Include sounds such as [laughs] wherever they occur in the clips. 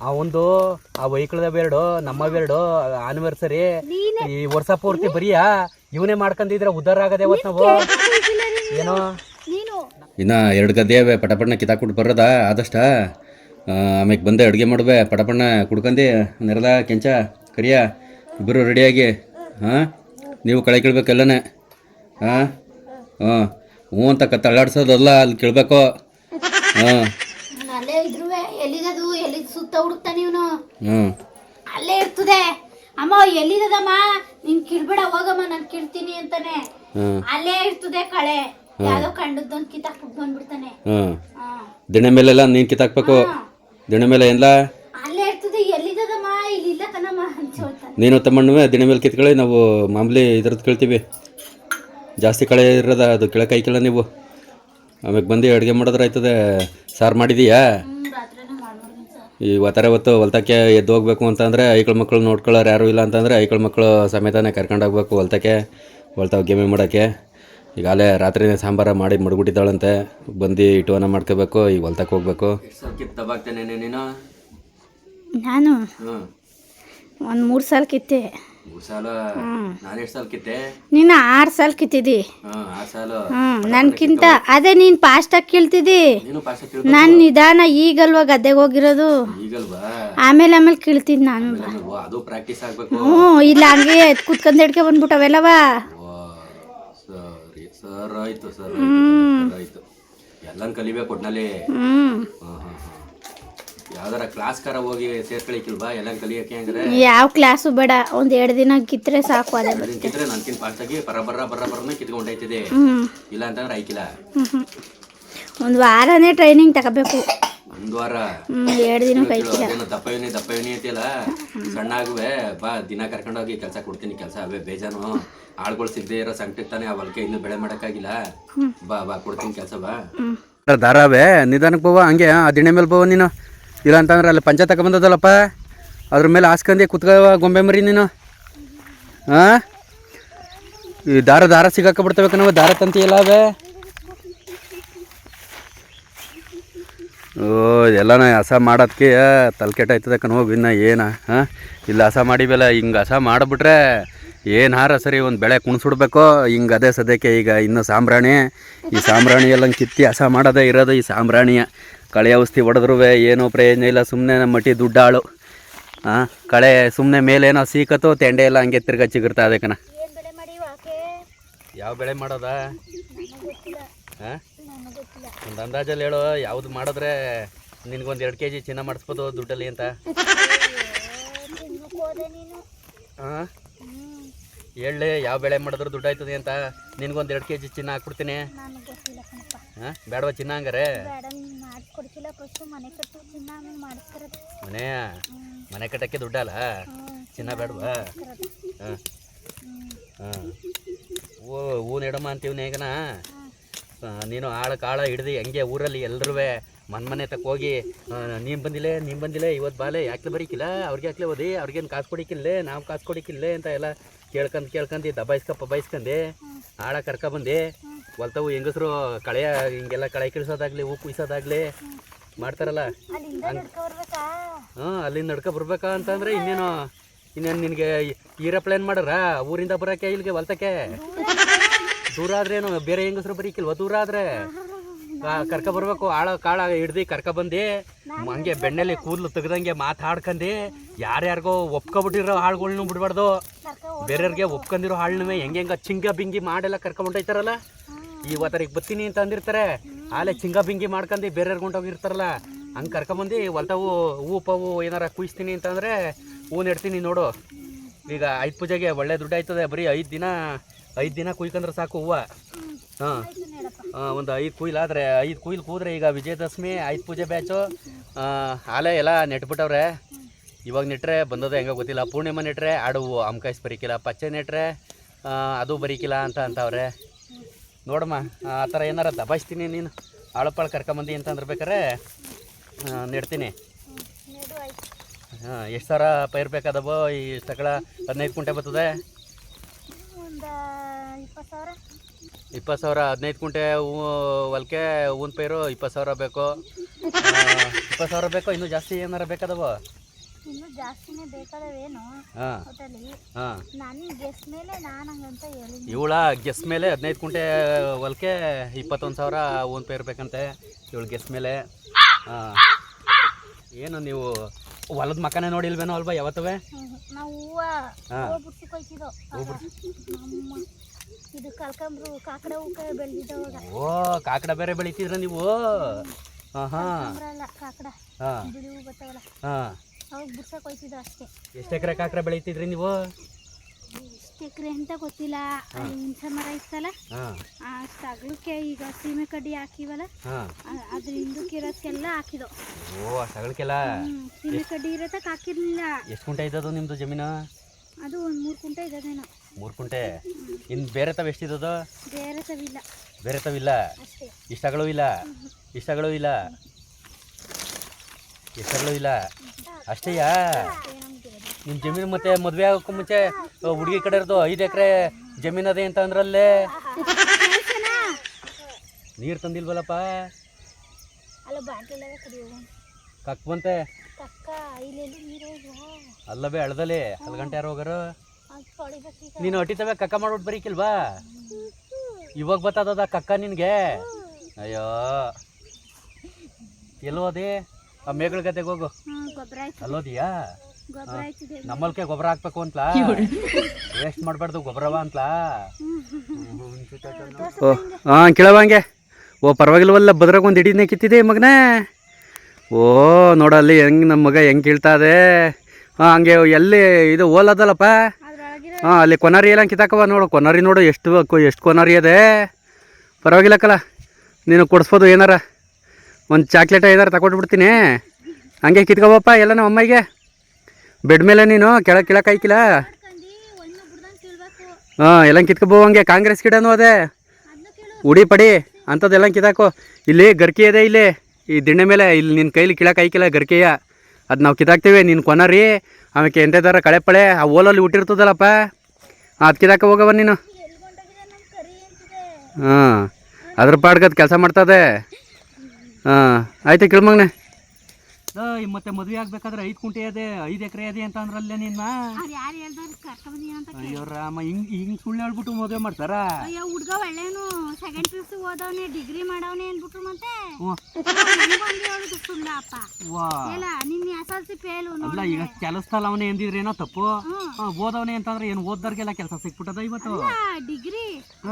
ಆ ಒಂದು ಆ ವೆಹಿಕಲ್ದ ಬೇರ್ಡು ನಮ್ಮ ಬೇರ್ಡು ಆನಿವರ್ಸರಿ ಈ ವರ್ಷ ಪೂರ್ತಿ ಬರೀಯಾ. ಇವನೇ ಮಾಡ್ಕೊಂಡಿದ್ರೆ ಉದ್ದಾರ ಆಗದೆ ಅವತ್ತು ನಾವು. ಏನೋ? ಇನ್ನ ಇನ್ನು ಎರಡು ಗದ್ದೆ ಅವೆ ಪಟಪಣ್ಣ ಕಿತ್ತಾಕ್ಬಿಟ್ಟು ಬರೋದ ಆದಷ್ಟ ಆಮೇಲೆ ಬಂದೆ ಅಡುಗೆ ಮಾಡುವೆ ಪಟಪಣ್ಣ ಕುಡ್ಕಂದು ನೆರದ ಕೆಂಚ ಕರಿಯ ಇಬ್ಬರು ರೆಡಿಯಾಗಿ ಹಾಂ? ನೀವು ಕಳೆ ಕೇಳ್ಬೇಕೆಲ್ಲನೇ ಹಾಂ? ಹಾಂ ಹ್ಞೂ ಅಂತ ಕತ್ತ ಅಲ್ಲಾಡ್ಸೋದಲ್ಲ ಅಲ್ಲಿ ಕೇಳಬೇಕು? ಹಾಂ ನಾನು ಅಲ್ಲೇ ಇದ್ರುವೆ ಎಲ್ಲಿದದು ಸುತ್ತ ಹುಡುಕ್ತಾನೆ ಇವನು. ಹ್ಞೂ ಅಲ್ಲೇ ಇರ್ತದೆ. ಅಮ್ಮ ಎಲ್ಲಿದದಮ್ಮ? ನೀನ್ ಕಿಡ್ಬೇಡ ಹೋಗಮ್ಮ ನಾನು ಕಿಡ್ತೀನಿ ಅಂತಾನೆ. ಹ್ಞೂ ಅಲ್ಲೇ ಇರ್ತದೆ ಕಳೆ. ಯಾವ್ದೋ ಕಂಡದ್ದೊಂದ್ ಕಿತ್ತಾಕ್ಬಿಟ್ಟು ಬಂದ್ಬಿಡ್ತಾನೆ. ಹ್ಞೂ ಹಾ. ದಿಣ್ಣೆ ಮೇಲೆಲ್ಲ ನೀನು ಕಿತ್ತಾಕ್ಬೇಕು? ದಿಣ್ಣೆ ಮೇಲೆ ಎಲ್ಲ ಅಲ್ಲೇ ಇರ್ತದೆ ಎಲ್ಲಿದದಮ್ಮ? ಇಲ್ಲಿ ಇಲ್ಲ ಕಣಮ್ಮ ಅಂತ ಹೇಳ್ತಾನೆ. ನೀನು ತಮ್ಮಣ್ಣವೇ ದಿನ ಮೇಲೆ ಕಿತ್ಕೊಳ್ಳಿ ನಾವು ಮಾಮೂಲಿ ಇದ್ರದ್ದು ಕೇಳ್ತೀವಿ. ಜಾಸ್ತಿ ಕಳೆ ಇರೋದ ಅದು ಕೆಳಗೆ ಕೈ ಕೇಳ ನೀವು. ಆಮೇಲೆ ಬಂದು ಅಡುಗೆ ಮಾಡಿದ್ರೆ ಆಯ್ತದೆ ಸಾರು ಮಾಡಿದೀಯಾ ಹ್ಮ್ ರಾತ್ರಿನೇ ಮಾಡ್ಬಿಡ್ತೀನಿ ಸರ್ ಈ ಒತ್ತಾರೆ ಹೊತ್ತು ಹೊಲ್ತಕ್ಕೆ ಎದ್ದು ಹೋಗ್ಬೇಕು ಅಂತಂದರೆ ಐಕಳ ಮಕ್ಕಳು ನೋಡ್ಕೊಳ್ಳೋರು ಯಾರೂ ಇಲ್ಲ ಅಂತಂದರೆ ಐಕಳ ಮಕ್ಕಳು ಸಮೇತನೇ ಕರ್ಕೊಂಡೋಗ್ಬೇಕು ಹೊಲ್ತಕ್ಕೆ ಹೊಲ್ತಾವ ಗೇಮಿ ಮಾಡೋಕ್ಕೆ. ಈಗಾಗಲೇ ರಾತ್ರಿನೇ ಸಾಂಬಾರ ಮಾಡಿ ಮಡ್ಬಿಟ್ಟಿದ್ದಾಳಂತೆ ಬಂದು ಇಟುವನ ಮಾಡ್ಕೋಬೇಕು ಈಗ ಹೊಲ್ತಕ್ಕೆ ಹೋಗ್ಬೇಕು. ನೀನು ನಾನು? ಒಂದು ಮೂರು ಸಾಲ ಕಿತ್ತೆ ನಾನು ಆರು ಸಾಲ ಕಿತ್ತಿದಿ. ನನ್ಕಿಂತ ಅದೇ ನೀನ್ ಫಾಸ್ಟಾಗಿ ಕೀಳ್ತಿದ್ದಿ ನೀನು ಪಾಶ ನಾನ್ ನಿಧಾನ ಈಗಲ್ವಾ ಗದ್ದೆಗೆ ಹೋಗಿರೋದು? ಆಮೇಲೆ ಆಮೇಲೆ ಕೀಳ್ತಿದ್ ನಾನು. ಹ್ಞೂ ಇಲ್ಲ ಹಂಗೆ ಕುತ್ಕೊಂಡ್ ಹಿಡ್ಕೆ ಬಂದ್ಬಿಟ್ಟವೆಲ್ಲವ? ಹ್ಞೂ ಎಲ್ಲಾನು ಕಲಿಬೇಕು ಒಟ್ನಲ್ಲಿ. ಹ್ಮ್. ಯಾವ್ದಾರ ಕ್ಲಾಸ್ ಕರ ಹೋಗಿ ಸೇರ್ಕೊಳಿಕಿಲ್ವಾ ಎಲ್ಲ ಕಲಿಯಕ್ಕೆ ಅಂದ್ರೆ ಯಾವ ಕ್ಲಾಸು ಬೇಡ ಒಂದ್ ಎರಡು ದಿನ ಕಿತ್ರೆ ಸಾಕು ಅದೇ ಅದನ್ನ ಕಿತ್ರೆ ನನ್ಕಿನ್ ಫಾಸ್ಟಾಗಿ ಬರ ಬರ ಬರ ಬರನ ಕಿತ್ಕೊಂಡೈತಿದೆ ಹ್ಮ್. ಇಲ್ಲ ಅಂತಂದ್ರೆ ಐಕಿಲ್ಲ ಹ್ಮ್. ಹ್ಮ್ ಒಂದ್ ವಾರನೇ ಟ್ರೈನಿಂಗ್ ತಗೋಬೇಕು. ಒಂದು ವಾರ? ಹ್ಮ್ ಎರಡು ದಿನ ಕೈಕಿಲ್ಲ. ಅದೇನೋ ದಪ್ಪ ಇವನಿ ದಪ್ಪ ಇವನಿ ಅಂತಿಲ್ಲ ಸಣ್ಣ ಆಗುವೆ ಬಾ ದಿನ ಕರ್ಕೊಂಡೋಗಿ ಕೆಲಸ ಕೊಡ್ತೀನಿ ಕೆಲಸ ಅವೇ ಬೇಜಾನು. ಆಳ್ಗಳು ಸಿಗದೆ ಇರೋ ಸಂಕಟಕ್ಕೆ ತಾನೇ ಆ ಹೊಲಕ್ಕೆ ಇನ್ನು ಬೆಳೆ ಮಾಡೋಕ್ಕಾಗಿಲ್ಲ. ಬಾ ಬಾ ಕೊಡ್ತೀನಿ ಕೆಲಸ ಬಾ. ದಾರಾವೆ ನಿಧಾನಕ್ಕೆ ಬವ ಹಂಗೆ ಆ ದಿನೇ ಮೇಲೆ ಬವ ನೀನು. ಇಲ್ಲ ಅಂತಂದ್ರೆ ಅಲ್ಲಿ ಪಂಚ ತಗೊಂಬಂದದಲ್ಲಪ್ಪ ಅದ್ರ ಮೇಲೆ ಹಾಸ್ಕಂದಿ ಕುತ್ಕ ಗೊಂಬೆ ಮರಿ ನೀನು. ಹಾಂ ಈ ದಾರ ದಾರ ಸಿಗಾಕ ಬಿಡ್ತಬೇಕು ನಾವು ದಾರ ತಂತಿಯಲ್ಲ ಅವೇ. ಓ, ಎಲ್ಲನ ಹಸ ಮಾಡೋದಕ್ಕೆ ತಲೆ ಆಯ್ತದಕ್ಕ ನೋವು ಇನ್ನ ಏನ ಹಾಂ ಇಲ್ಲ ಹಸ ಮಾಡಿವಲ್ಲ, ಹಿಂಗೆ ಹಸ ಮಾಡಿಬಿಟ್ರೆ ಏನು ಹಾರ ಸರಿ ಒಂದು ಬೆಳೆ ಕುಣಿಸ್ಬಿಡ್ಬೇಕು? ಹಿಂಗೆ ಅದೇ ಸದ್ಯಕ್ಕೆ ಈಗ ಇನ್ನು ಸಾಂಬ್ರಾಣಿ, ಈ ಸಾಂಬ್ರಾಣಿ ಎಲ್ಲ ಕಿತ್ತಿ ಹಸ ಮಾಡೋದೇ ಇರೋದು ಈ ಸಾಂಬ್ರಾಣಿಯ. ಕಳೆ ಔಷಧಿ ಹೊಡೆದ್ರೂ ಏನೂ ಪ್ರಯೋಜನ ಇಲ್ಲ ಸುಮ್ಮನೆ ನಮ್ಮ ಮಟ್ಟಿ ದುಡ್ಡಾಳು. ಹಾಂ ಕಳೆ ಸುಮ್ಮನೆ ಮೇಲೇನೋ ಸೀಕತ್ತೋ ತೆಂಡೆ ಎಲ್ಲ ಹಂಗೆ ತಿರ್ಗಾ ಚಿಗುರ್ತಾ ಆಕೆ? ಯಾವ ಬೆಳೆ ಮಾಡೋದಾ? ಹಾಂ ಒಂದು ಅಂದಾಜಲ್ಲಿ ಹೇಳು ಯಾವ್ದು ಮಾಡಿದ್ರೆ ನಿನ್ಗೊಂದು ಎರಡು ಕೆ ಜಿ ಚಿನ್ನ ಮಾಡಿಸ್ಬೋದು ದುಡ್ಡಲ್ಲಿ ಅಂತ? ಹಾಂ ಹೇಳಿ ಯಾವ ಬೆಳೆ ಮಾಡಿದ್ರು ದುಡ್ಡು ಆಯ್ತದೆ ಅಂತ ನಿನ್ಗೊಂದು ಎರಡು ಕೆ ಜಿ ಚಿನ್ನ ಹಾಕ್ಬಿಡ್ತೀನಿ. ನನಗೆ ಗೊತ್ತಿಲ್ಲ ಕಣಪ್ಪ. ಹಾಂ? ಬೇಡವಾ ಚಿನ್ನ ಹಂಗಾರೆ? ಬೇಡ ನೀನು ಮಾಡಿಸ್ಕೊಡ್ತಿಲ್ಲ ಫಸ್ಟು ಮನೆ ಕಟ್ಟು ಚಿನ್ನ ಆಮೇಲೆ ಮಾಡಿಸ್ಕೊರದು ಮನೆ? ಮನೆ ಕಟ್ಟಕ್ಕೆ ದುಡ್ಡಲ್ಲ ಚಿನ್ನ ಬೇಡವಾ? ಹಾಂ. ಹಾಂ. ಓ ಹೂ ನೆಡಮ್ಮ ಅಂತೀವಿ ಈಗನ? ನೀನು ಆಳ ಕಾಳ ಹಿಡ್ದು ಹೆಂಗೆ ಊರಲ್ಲಿ ಎಲ್ಲರೂ ಮನ್ ಮನೆ ತಕ್ಕ ಹೋಗಿ ನೀನು ಬಂದಿಲ್ಲೇ ನೀನು ಬಂದಿಲ್ಲೇ ಇವತ್ತು ಬಾಲೆ ಯಾಕೆ ಬರೀಕಿಲ್ಲ? ಅವ್ರಿಗೆ ಯಾಕೆ ಓದಿ? ಅವ್ರಿಗೇನು ಕಾಸು ಕೊಡಿಕಿಲ್ಲೇ? ನಾವು ಕಾಸು ಕೊಡಿಕಿಲ್ಲೇ ಅಂತ ಎಲ್ಲ ಕೇಳ್ಕಂದು ಕೇಳ್ಕಂದಿ ದಬಾಯಿಸ್ಕ ಆಡ ಆಳ ಬಂದೆ ಹೊಲ್ತವು ಹೆಂಗಸರು ಕಳೆಯ ಹಿಂಗೆಲ್ಲ ಕಳೆ ಕಿಳಿಸೋದಾಗ್ಲಿ ಹೂ ಕುಯ್ಸೋದಾಗ್ಲಿ ಮಾಡ್ತಾರಲ್ಲ. ಹಾಂ ಅಲ್ಲಿಂದ ನಡ್ಕೊ ಬರ್ಬೇಕಾ ಅಂತಂದ್ರೆ ಇನ್ನೇನು ಇನ್ನೇನು ನಿನಗೆ ಈರಪ್ಲೇನ್ ಮಾಡ್ರ? ಊರಿಂದ ಬರಕ್ಕೆ ಇಲ್ಲಿಗೆ ಹೊಲ್ತಕ್ಕೆ? ದೂರ ಆದ್ರೇನು ಬೇರೆ ಹೆಂಗಸರು ಬರೀಕಿಲ್ವ? ದೂರ ಆದ್ರೆ? ಕರ್ಕ ಬರ್ಬೇಕು ಆಳ ಕಾಳ ಹಿಡ್ದು ಕರ್ಕ ಬಂದು ಹಂಗೆ ಬೆಣ್ಣೆಲಿ ಕೂದಲು ತೆಗ್ದಂಗೆ ಮಾತಾಡ್ಕಂಡು ಯಾರ್ಯಾರಿಗೋ ಒಪ್ಕೊಬಿಟ್ಟಿರೋ ಹಾಳುಗಳ್ನು ಬಿಡ್ಬಾರ್ದು. ಬೇರೆಯವ್ರಿಗೆ ಒಪ್ಕೊಂಡಿರೋ ಹಾಳನ್ನೇ ಹೆಂಗೆ ಹೆಂಗ ಚಿಂಗ ಬಿಂಗಿ ಮಾಡೆಲ್ಲ ಕರ್ಕೊಂಬೊಂಡೋಯ್ತಾರಲ್ಲ ಈ ಒತ್ತರಿಗೆ ಬತ್ತೀನಿ ಅಂತ ಅಂದಿರ್ತಾರೆ. ಆಲೆ ಚಿಂಗ ಬಿಂಗಿ ಮಾಡ್ಕೊಂಡು ಬೇರೆಯವ್ರಿಗೆ ಹೊಂಟೋಗಿರ್ತಾರಲ್ಲ ಹಂಗೆ ಕರ್ಕೊಂಬಂದು ಹೊಲ್ತಾವು ಹೂ ಪವು ಏನಾರ ಕುಯಿಸ್ತೀನಿ ಅಂತಂದರೆ ಹೂ ನೆಡ್ತೀನಿ ನೋಡು. ಈಗ ಐದು ಪೂಜೆಗೆ ಒಳ್ಳೆ ದುಡ್ಡು ಆಯ್ತದೆ, ಬರೀ ಐದು ದಿನ ಐದು ದಿನ ಕುಯ್ಕಂದ್ರೆ ಸಾಕು ಹೂವು. ಹಾಂ. ಒಂದು ಐದು ಕುಯ್ಲಾದರೆ ಐದು ಕುಯ್ಲು ಕೂದ್ರೆ ಈಗ ವಿಜಯದಶಮಿ, ಐದು ಪೂಜೆ ಬ್ಯಾಚು. ಆಲೆ ಎಲ್ಲ ನೆಟ್ಬಿಟ್ಟವ್ರೆ. ಇವಾಗ ನೆಟ್ರೆ ಬಂದದ ಹೆಂಗೋ ಗೊತ್ತಿಲ್ಲ. ಪೂರ್ಣಿಮಾ ನೆಟ್ರೆ ಆಡು ಅಮ್ಕಾಯ್ಸ್ ಬರೀಕಿಲ್ಲ, ಪಚ್ಚೆ ನೆಟ್ರೆ ಅದು ಬರೀಕಿಲ್ಲ ಅಂತ ಅಂತವ್ರೆ. ನೋಡಮ್ಮ, ಆ ಥರ ಏನಾರ ದಬಾಯಿಸ್ತೀನಿ ನೀನು. ಆಳುಪಾಳು ಕರ್ಕೊಂಬಂದಿ ಅಂತಂದ್ರೆ ಬೇಕಾರೆ ನೆಡ್ತೀನಿ. ಹಾಂ, ಎಷ್ಟು ಸಾವಿರ ಪೈರ್ ಬೇಕಾದವೋ ಈ ಸಕಳ ಹದಿನೈದು ಕುಂಟೆ ಬರ್ತದೆ. ಇಪ್ಪತ್ತು ಸಾವಿರ, ಹದಿನೈದು ಕುಂಟೆ ಹೂವು ಹೊಲ್ಕೆ, ಹೂವಿನ ಪೈರು ಇಪ್ಪತ್ತು ಸಾವಿರ ಬೇಕು. ಇಪ್ಪತ್ತು ಸಾವಿರ ಬೇಕೋ, ಇನ್ನೂ ಜಾಸ್ತಿ ಏನಾರ ಬೇಕಾದವ? ಜಾಸ್ತಿನೇ ಬೇಕಾದವೇನು ಹಾಂ. ಹಾಂ. ನನ್ನ ಗೆಸ್ ಮೇಲೆ ಇವಳ ಗೆಸ್ ಮೇಲೆ ಹದಿನೈದು ಕುಂಟೆ ಹೊಲಕ್ಕೆ ಇಪ್ಪತ್ತೊಂದು ಸಾವಿರ ಓನ್ ಪೇ ಇರಬೇಕಂತೆ ಇವಳು ಗೆಸ್ ಮೇಲೆ. ಹಾಂ. ಏನು ನೀವು ಹೊಲದ ಮಕ್ಕನೇ ನೋಡಿಲ್ವೇನೋ ಅಲ್ವಾ ಯಾವತ್ತವೇ. ನಾವು ಹೂವ ಹಾ. ಹೂವ ಬಿಡ್ಸಿಕ್ ಹೋಯ್ತಿದ್ದೋ ನಮ್ಮ ಇದು ಕಲ್ಕಂಬ್ರು ಕಾಕಡ ಹೂಕ ಬೆಳೆದಿದ್ದವಾಗ ಓ ಕಾಕಡ ಬೇರೆ ಬೆಳಿತಿದ್ರ ನೀವು? ಹಾಂ ಹಾಂ ಹಾ ಕಾಕಡ. ಹಾಂ. ಬಿಳಿ ಹೂ ಬರ್ತಾವಲ್ಲ ಹಾಂ. ಅವಾಗ ಬಿಡ್ಸಕ್ ಹೋಯ್ತಿದ್ದೋ ಅಷ್ಟೇ. ಎಷ್ಟು ಎಕರೆ ಕಾಕ್ರ ಬೆಳಿತಿದ್ರಿ ನೀವು? ಎಷ್ಟು ಎಕರೆ ಅಂತ ಗೊತ್ತಿಲ್ಲ. ಅಲ್ಲಿ ಹುಣಸೆ ಮರ ಇತ್ತಲ್ಲ? ಹಾಂ. ಅಷ್ಟು ಅಗಲಕ್ಕೆ ಈಗ ಸೀಮೆ ಕಡ್ಡಿ ಹಾಕಿವಲ್ಲ? ಹಾಂ. ಅ- ಅದ್ರ ಹಿಂದಕ್ಕೆ ಇರೋದಕ್ಕೆಲ್ಲ ಹಾಕಿದೋ ಓ ಸಗಳಕ್ಕೆಲ್ಲ ಹ್ಮ್ ಸೀಮೆ ಕಡ್ಡಿ ಇರತ್ತಕ್ಕೆ ಹಾಕಿರ್ಲಿಲ್ಲ. ಎಷ್ಟು ಕುಂಟೆ ಇದ್ದದು ನಿಮ್ದು ಜಮೀನು? ಅದು ಒಂದು ಮೂರು ಕುಂಟೆ ಇದ್ದದೇನೋ. ಮೂರು ಕುಂಟೆ? ಇನ್ನು ಬೇರೆ ತಾವು ಎಷ್ಟಿದ್ದದು ಬೇರೆ ತವಿಲ್ಲ ಬೇರೆ ತವಿಲ್ಲ ಅಷ್ಟೇ. ಇಷ್ಟಗಳು ಇಲ್ಲ? ಇಷ್ಟಗಳು ಇಲ್ಲ? ಇಷ್ಟಗಳು ಇಲ್ಲ. ಅಷ್ಟೇ ನಿಮ್ಮ ಜಮೀನು ಮತ್ತೆ ಮದುವೆ ಆಗೋಕ್ಕೂ ಮುಂಚೆ ಹುಡುಗಿ ಕಡೆ ಇರೋದು ಐದು ಎಕರೆ ಜಮೀನು ಅದೇ ಅಂತ ಅಂದ್ರಲ್ಲೇ? ನೀರು ತಂದಿಲ್ವಲ್ಲಪ್ಪ? ಕಕ್ ಬಂತೆ? ಅಲ್ಲವೇ ಅಳದಲ್ಲಿ? ಹಲ್ ಗಂಟೆ ಯಾರು ಹೋಗಾರು? ನೀನು ಹೊಟ್ಟಿತವೆ ಕಕ್ಕ ಮಾಡ್ಬಿಟ್ಟು ಬರೀಕಿಲ್ವಾ? ಇವಾಗ ಬತ್ತದ ಕಕ್ಕ ನಿನಗೆ? ಅಯ್ಯೋ. ಎಲ್ಲೋದಿ ಆ ಮೇಗಳ ಗದ್ದೆಗೆ ಹೋಗು. ಅಲ್ಲೋದಿಯಾ? ಗೊಬ್ಬರ ನಮ್ಮಲ್ಕೆ ಗೊಬ್ಬರ ಹಾಕ್ಬೇಕು ಅಂತಲಾ? ವೇಸ್ಟ್ ಮಾಡಬಾರ್ದು ಗೊಬ್ಬರವ ಅಂತಲಾ? ಓ ಹಾಂ ಕೇಳವಂಗೆ ಓ ಪರವಾಗಿಲ್ವಲ್ಲ ಬದ್ರಾಗ ಒಂದು ಹಿಡಿನೇ ಕಿತ್ತಿದೆ ಮಗನೇ. ಓ ನೋಡಲ್ಲಿ ಹೆಂಗೆ ನಮ್ಮ ಮಗ ಹೆಂಗ್ ಕೀಳ್ತಾ ಇದೆ. ಹಾಂ ಹಂಗೆ ಎಲ್ಲಿ ಇದು ಓಲದಲ್ಲಪ್ಪ ಹಾ ಹಾಂ ಅಲ್ಲಿ ಕೊನಾರಿ ಎಲ್ಲ ಕಿತ್ತಾಕವ ನೋಡು. ಕೊನಾರಿ ನೋಡು ಎಷ್ಟು ಎಷ್ಟು ಕೊನಾರಿ ಅದೇ. ಪರವಾಗಿಲ್ಲಕ್ಕಲ್ಲ ನೀನು ಕೊಡಿಸ್ಬೋದು ಏನಾರ. ಒಂದು ಚಾಕ್ಲೇಟ್ ಐದಾರು ತಗೊಂಡ್ಬಿಡ್ತೀನಿ ಹಂಗೆ ಕಿತ್ಕೊಬಪ್ಪ, ಎಲ್ಲ ನಮ್ಮ ಅಮ್ಮಗೆ ಬೆಡ್ ಮೇಲೆ ನೀನು, ಕೆಳಗೆ ಕೆಳಕ್ಕೆ ಹಾಕಿಲ್ಲ. ಹಾಂ ಎಲ್ಲ ಕಿತ್ಕೊಬೋ ಹಂಗೆ, ಕಾಂಗ್ರೆಸ್ ಗಿಡನೂ ಅದೇ. ಉಡಿ ಪಡಿ ಅಂಥದ್ದೆಲ್ಲ ಕಿತ್ತಾಕೋ. ಇಲ್ಲಿ ಗರ್ಕಿ ಇದೆ ಇಲ್ಲಿ. ಈ ದಿಣ್ಣೆ ಮೇಲೆ, ಇಲ್ಲಿ ನಿನ್ನ ಕೈಲಿ ಕೀಳಕ್ಕೆ ಹಾಕಿಲ್ಲ ಗರ್ಕೆಯ. ಅದು ನಾವು ಕಿತ್ತಾಕ್ತೀವಿ ನಿನ್ನ ಕೊನರಿ. ಆಮೇಲೆ ಎಂತೆದಾರ ಕಳೆ ಪಳೆ ಆ ಓಲಲ್ಲಿ ಹುಟ್ಟಿರ್ತದಲ್ಲಪ್ಪ. ಅದು ಕಿತ್ತಾಕ ಹೋಗವ ನೀನು. ಹಾಂ, ಅದ್ರ ಪಾಡ್ಗದ ಕೆಲಸ ಮಾಡ್ತದೆ. ಹಾಂ ಆಯ್ತು ಕೇಳ್ಮಗ್ನೆ ಮತ್ತೆ ಮದುವೆ ಆಗ್ಬೇಕಾದ್ರೆ ಐದು ಕುಂಟೆ ಅದೇ ಐದು ಎಕರೆ ಅದೇ ಅಂತ ಅಂದ್ರಲ್ಲೇ ನಿನ್ನ ಅವ್ರು ಯಾರು ಹೇಳ್ದವ್ರು ಕರ್ಕೊಂಬಂದಿನ ಅಂತ ಕೇಳಿ ಅಯ್ಯೋ ರಾಮ ಹಿಂಗ್ ಹಿಂಗ್ ಸುಳ್ಳು ಹೇಳ್ಬಿಟ್ಟು ಮದುವೆ ಮಾಡ್ತಾರ? ಅಯ್ಯೋ ಹುಡ್ಗ ಒಳ್ಳೇನು ಸೆಕೆಂಡ್ ಪಿ ಯು ಸಿ ಓದವನೆ ಡಿಗ್ರಿ ಮಾಡವನೆ ಅಂದ್ಬಿಟ್ರು ಮತ್ತೆ? ಹ್ಞೂ ಹೇಳುದು ಸುಳ್ಳ ಅಪ್ಪ. ವಾ. ಇಲ್ಲ ನಿನ್ನ ಎಸ್ ಎಲ್ ಸಿ ಫೇಲು ಅಲ್ಲ ಈಗ ಕೆಲಸದಲ್ಲಿ ಅವನೇ ಎಂದಿದ್ರೇನೋ ತಪ್ಪು? ಓದವನೇ ಅಂತಂದ್ರೆ ಏನು ಓದ್ದವ್ರಿಗೆಲ್ಲ ಕೆಲಸ ಸಿಕ್ಬಿಟ್ಟದ ಇವತ್ತು? ಡಿಗ್ರಿ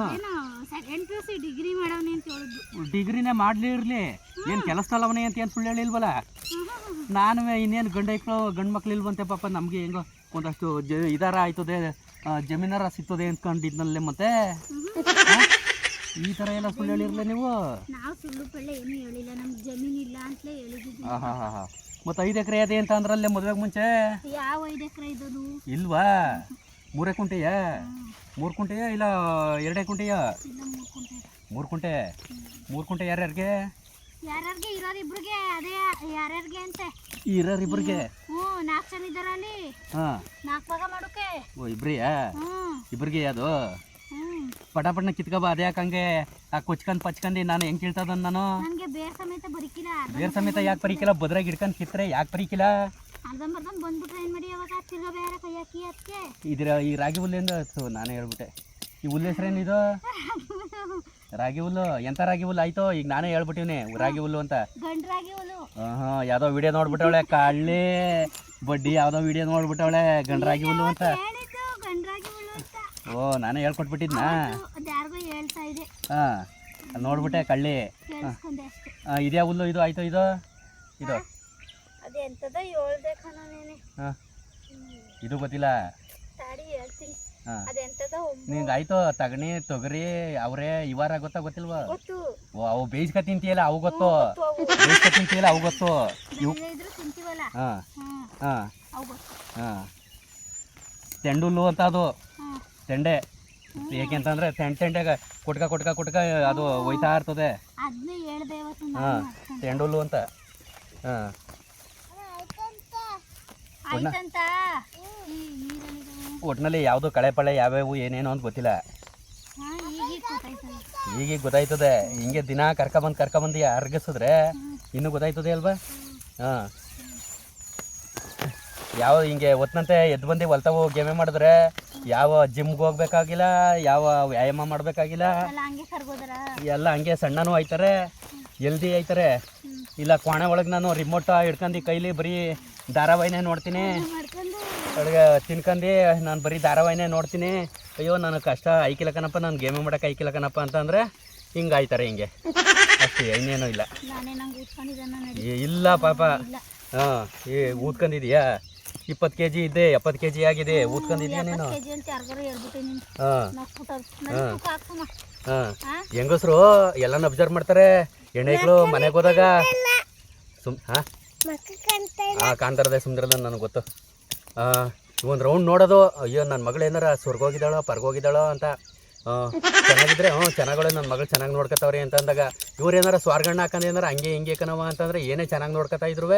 ಏನು second P U C degree ಮಾಡವನೆ ಅಂತ ಹೇಳಿದ್ದು ಡಿಗ್ರಿನೇ ಮಾಡ್ಲಿ ಇರ್ಲಿ. ಏನ್ ಕೆಲಸ ಅವನೇ ಅಂತ ಏನ್ ಸುಳ್ಳು ಹೇಳಿಲ್ವಲ್ಲ? ನಾನು ಇನ್ನೇನು ಗಂಡ ಇಕ್ಳು ಗಂಡು ಮಕ್ಳು ಇಲ್ವಂತೆ ಪಾಪ ನಮಗೆ ಹೆಂಗೋ ಒಂದಷ್ಟು ಜ ಇದಾರ ಆಯ್ತದೆ ಜಮೀನಾರ ಸಿಗ್ತದೆ ಅಂದ್ಕೊಂಡಿದ್ನಲ್ಲೇ ಮತ್ತೆ? ಈ ಥರ ಎಲ್ಲ ಸುಳ್ಳು ಹೇಳಿರ್ಲಿ ನೀವು? ನಾವು ಸುಳ್ಳು ಪಳ್ಳೆ ಏನು ಹೇಳಿಲ್ಲ ನಮ್ಗೆ ಜಮೀನ್ ಇಲ್ಲ ಅಂತಲೇ ಹೇಳಿದ್ವಿ ಹಾಂ ಹಾಂ ಹಾಂ ಹಾಂ. ಮತ್ತು ಐದು ಎಕರೆ ಅದೇ ಅಂತ ಅಂದ್ರಲ್ಲೇ ಮದುವೆಗೆ ಮುಂಚೆ? ಯಾವ ಐದು ಎಕರೆ ಇದ್ದದು ಇಲ್ವಾ? ಮೂರೇ ಕುಂಟೆಯ? ಮೂರು ಕುಂಟೆಯ ಇಲ್ಲ ಎರಡೇ ಕುಂಟೆಯ? ಮೂರು ಕುಂಟೆ? ಮೂರು ಕುಂಟೆ ಯಾರ್ಯಾರಿಗೆ? ಯಾರ್ಯಾರಿಗೆ? ಇರೋರಿಬ್ರಿಗೆ ಅದೇ ಯಾರ್ಯಾರಿಗೆ ಅಂತೆ? ಇರೋರಿಬ್ರಿಗೆ ಹ್ಞೂ ನಾಲ್ಕು ಜನ ಇದ್ದಾರ ಅಲ್ಲಿ. ಹಾಂ. ನಾಲ್ಕು ಭಾಗ ಮಾಡೋಕೆ. ಓ ಇಬ್ರಿಯಾ? ಹ್ಞೂ ಇಬ್ರಿಗೆ ಅದು? ಪಟಾಪಟ್ನ ಕಿತ್ಕೊಬ ಅದೇ ಯಾಕಂಗೆ ಆ ಕೊಚ್ಕೊಂಡ್ ಪಚ್ಕಂದಿ? ನಾನು ಹೆಂಗ್ ಕೇಳ್ತದ ನಾನು? ನನಗೆ ಬೇರ್ ಸಮೇತ ಬರಿಕಿಲ್ಲ. ಬೇರೆ ಸಮೇತ ಯಾಕೆ ಪರಿಕಿಲ್ಲ ಬದ್ರಾಗ ಹಿಡ್ಕೊಂಡು ಕಿತ್ರೆ ಯಾಕೆ ಪರಿಕಿಲ್ಲ ಅರ್ಧಂಬರ್ಧಂ ಬಂದ್ಬಿಟ್ರೆ ಏನು ಮಾಡಿ ಅವಾಗ? ತಿರ್ಗಾ ಬೇರೆ ಕೈ ಹಾಕಿ ಅದಕ್ಕೆ ಇದ್ರ ಈ ರಾಗಿ ಹುಲ್ಲೆಂದು ನಾನು ನಾನೇ ಹೇಳ್ಬಿಟ್ಟೆ. ಈ ಹುಲ್ಲು ಹೆಸ್ರೇನಿದು [laughs] ರಾಗಿ ಹುಲ್ಲು ಎಂತ ರಾಗಿ ಹುಲ್ಲು? ಆಯ್ತು ಈಗ ನಾನೇ ಹೇಳ್ಬಿಟ್ಟಿವ್ನಿ ರಾಗಿ ಹುಲ್ಲು ಅಂತ. ಗಂಡ್ರಾಗಿ ಹುಲ್ಲು. ಹಾಂ ಯಾವುದೋ ವಿಡಿಯೋ ನೋಡ್ಬಿಟ್ಟವಳೆ ಕಳ್ಳಿ ಬಡ್ಡಿ ಯಾವ್ದೋ ವಿಡಿಯೋ ನೋಡ್ಬಿಟ್ಟವಳೆ ಗಂಡ ರಾಗಿ ಅಂತ. ಹೇಳಿದ್ದು ಗಂಡ್ರಾಗಿ ಹುಲ್ಲು ಅಂತ. ಓ ನಾನೇ ಹೇಳ್ಕೊಟ್ಬಿಟ್ಟಿದ್ನಾ? ಅದು ಯಾರಿಗೋ ಹೇಳ್ತಾ ಇದೆ. ಹಾಂ ನೋಡ್ಬಿಟ್ಟೆ ಕಳ್ಳಿ. ಕೇಳಿಸ್ಕೊಂಡೆ ಅಷ್ಟೇ. ಆ, ಇದ್ಯಾ ಹುಲ್ಲು ಇದು ಆಯ್ತು ಇದು? ಇದು. ಅದು ಎಂಥದ ಹೇಳ್ದೆ ಕಣೋ ನೀನೆ. ಹಾಂ ಇದು ಗೊತ್ತಿಲ್ಲ. ತಾಡಿ ಹೇಳ್ತೀನಿ. ನಿಂಗೆ ಆಯ್ತು ತಗಣಿ ತೊಗರಿ ಅವರೇ ಇವಾರ ಗೊತ್ತಾ ಗೊತ್ತಿಲ್ವಾ? ಗೊತ್ತು. ಓ ಅವು ಬೇಯಿಸ್ಕ ತಿಂತೀಯಲ್ಲ ಅವು ಗೊತ್ತು. ಬೇಯಿಸ್ಕ ತಿಂತೀಯಲ್ಲ ಅವು ಗೊತ್ತು. ಇವು ಇದ್ರು ತಿಂತೀವಲ್ಲ? ಹಾಂ. ಹ್ಞೂ ಹಾಂ. ಅವು ಗೊತ್ತು. ಹಾಂ. ತೆಂಡುಲ್ಲು ಅಂತ ಅದು. ತೆಂಡೆ. ಏಕೆಂತಂದ್ರೆ ತೆಂಡ್ ತೆಂಡೆಗ ಕುಟ್ಕ ಕುಟ್ಕ ಕುಟ್ಕ ಅದು ಒಯ್ತಾ ಇರ್ತದೆ. ಅದನ್ನೇ ಹೇಳ್ದೆ ಇವತ್ತು ಹಾಂ. ನಾನು. ತೆಂಡುಲ್ಲು ಅಂತ. ಹಾಂ. ಆಯ್ತಂತ. ಒಟ್ಟಿನಲ್ಲಿ ಯಾವುದು ಕಳೆ ಪಳೆ ಯಾವ್ಯಾವು ಏನೇನು ಅಂತ ಗೊತ್ತಿಲ್ಲ. ಈಗೀಗ ಗೊತ್ತಾಯ್ತದೆ. ಈಗ ಗೊತ್ತಾಯ್ತದೆ. ಹಿಂಗೆ ದಿನ ಕರ್ಕೊಬಂದು ಕರ್ಕೊಬಂದು ಅರ್ಗಿಸಿದ್ರೆ ಇನ್ನೂ ಗೊತ್ತಾಯ್ತದೆ ಅಲ್ವಾ? ಹಾಂ. ಯಾವ ಹಿಂಗೆ ಒತ್ತಂತೆ ಎದ್ದು ಬಂದು ಹೊಲ್ತಾವು ಗೇಮೆ ಮಾಡಿದ್ರೆ ಯಾವ ಜಿಮ್ಗೆ ಹೋಗ್ಬೇಕಾಗಿಲ್ಲ ಯಾವ ವ್ಯಾಯಾಮ ಮಾಡಬೇಕಾಗಿಲ್ಲ. ಎಲ್ಲ ಹಂಗೆ ಸಣ್ಣನೂ ಆಯ್ತಾರೆ ಎಲ್ದಿ ಆಯ್ತಾರೆ. ಇಲ್ಲ ಕೋಣೆ ಒಳಗೆ ನಾನು ರಿಮೋಟ್ ಹಿಡ್ಕೊಂಡು ಕೈಲಿ ಬರೀ ಧಾರಾವಾಹಿನೇ ನೋಡ್ತೀನಿ. ಅಡುಗೆ ತಿನ್ಕಂಡು ನಾನು ಬರೀ ಧಾರಾವಾಹಿನೇ ನೋಡ್ತೀನಿ. ಅಯ್ಯೋ ನನಗೆ ಕಷ್ಟ. ಐಕಿಲಕನಪ್ಪ ನಾನು ಗೇಮೇ ಮಾಡೋಕೆ ಐಕಿಲಕನಪ್ಪ ಅಂತಂದರೆ ಹಿಂಗೆ ಆಯ್ತಾರೆ ಹಿಂಗೆ. ಅಷ್ಟೇ ಇನ್ನೇನು ಇಲ್ಲ. ಇಲ್ಲ ಪಾಪ. ಹಾಂ ಏ ಊದ್ಕೊಂಡಿದ್ಯಾ ಇಪ್ಪತ್ತು ಕೆ ಜಿ ಇದೆ ಎಪ್ಪತ್ತು ಕೆ ಜಿ ಆಗಿದೆ ಊದ್ಕೊಂಡಿದ್ಯಾ ನೀನು? ಹಾಂ. ಹಾಂ. ಹೆಂಗಸರು ಎಲ್ಲಾನು ಅಬ್ಸರ್ವ್ ಮಾಡ್ತಾರೆ? ಹೆಣ್ಣೈಕ್ಳು ಮನೆಗೆ ಹೋದಾಗ? ಸುಮ್ ಹಾಂ? ಹಾಂ ಕಾಣ್ತಾರದೆ ಸುಂದರದ ನನಗೆ ಗೊತ್ತು. ಒಂದು ರೌಂಡ್ ನೋಡೋದು, ಅಯ್ಯೋ ನನ್ನ ಮಗಳು ಏನಾರ ಸ್ವರ್ಗೋಗಿದ್ದಾಳೋ ಪರ್ಗೋಗಿದ್ದಾಳೋ ಅಂತ ಚೆನ್ನಾಗಿದ್ರೆ ಹ್ಞೂ ಚೆನ್ನಾಗಳು ನನ್ನ ಮಗಳು ಚೆನ್ನಾಗಿ ನೋಡ್ಕೊತಾವ್ರಿ ಅಂತ ಅಂದಾಗ, ಇವ್ರು ಏನಾರ ಸ್ವಾರ್ಗಣ್ಣ ಹಾಕಂದು ಏನಾರ ಹಂಗೆ ಹಿಂಗೆ ಕಣವ ಅಂತಂದ್ರೆ ಏನೇ ಚೆನ್ನಾಗಿ ನೋಡ್ಕೊತಾ ಇದ್ರು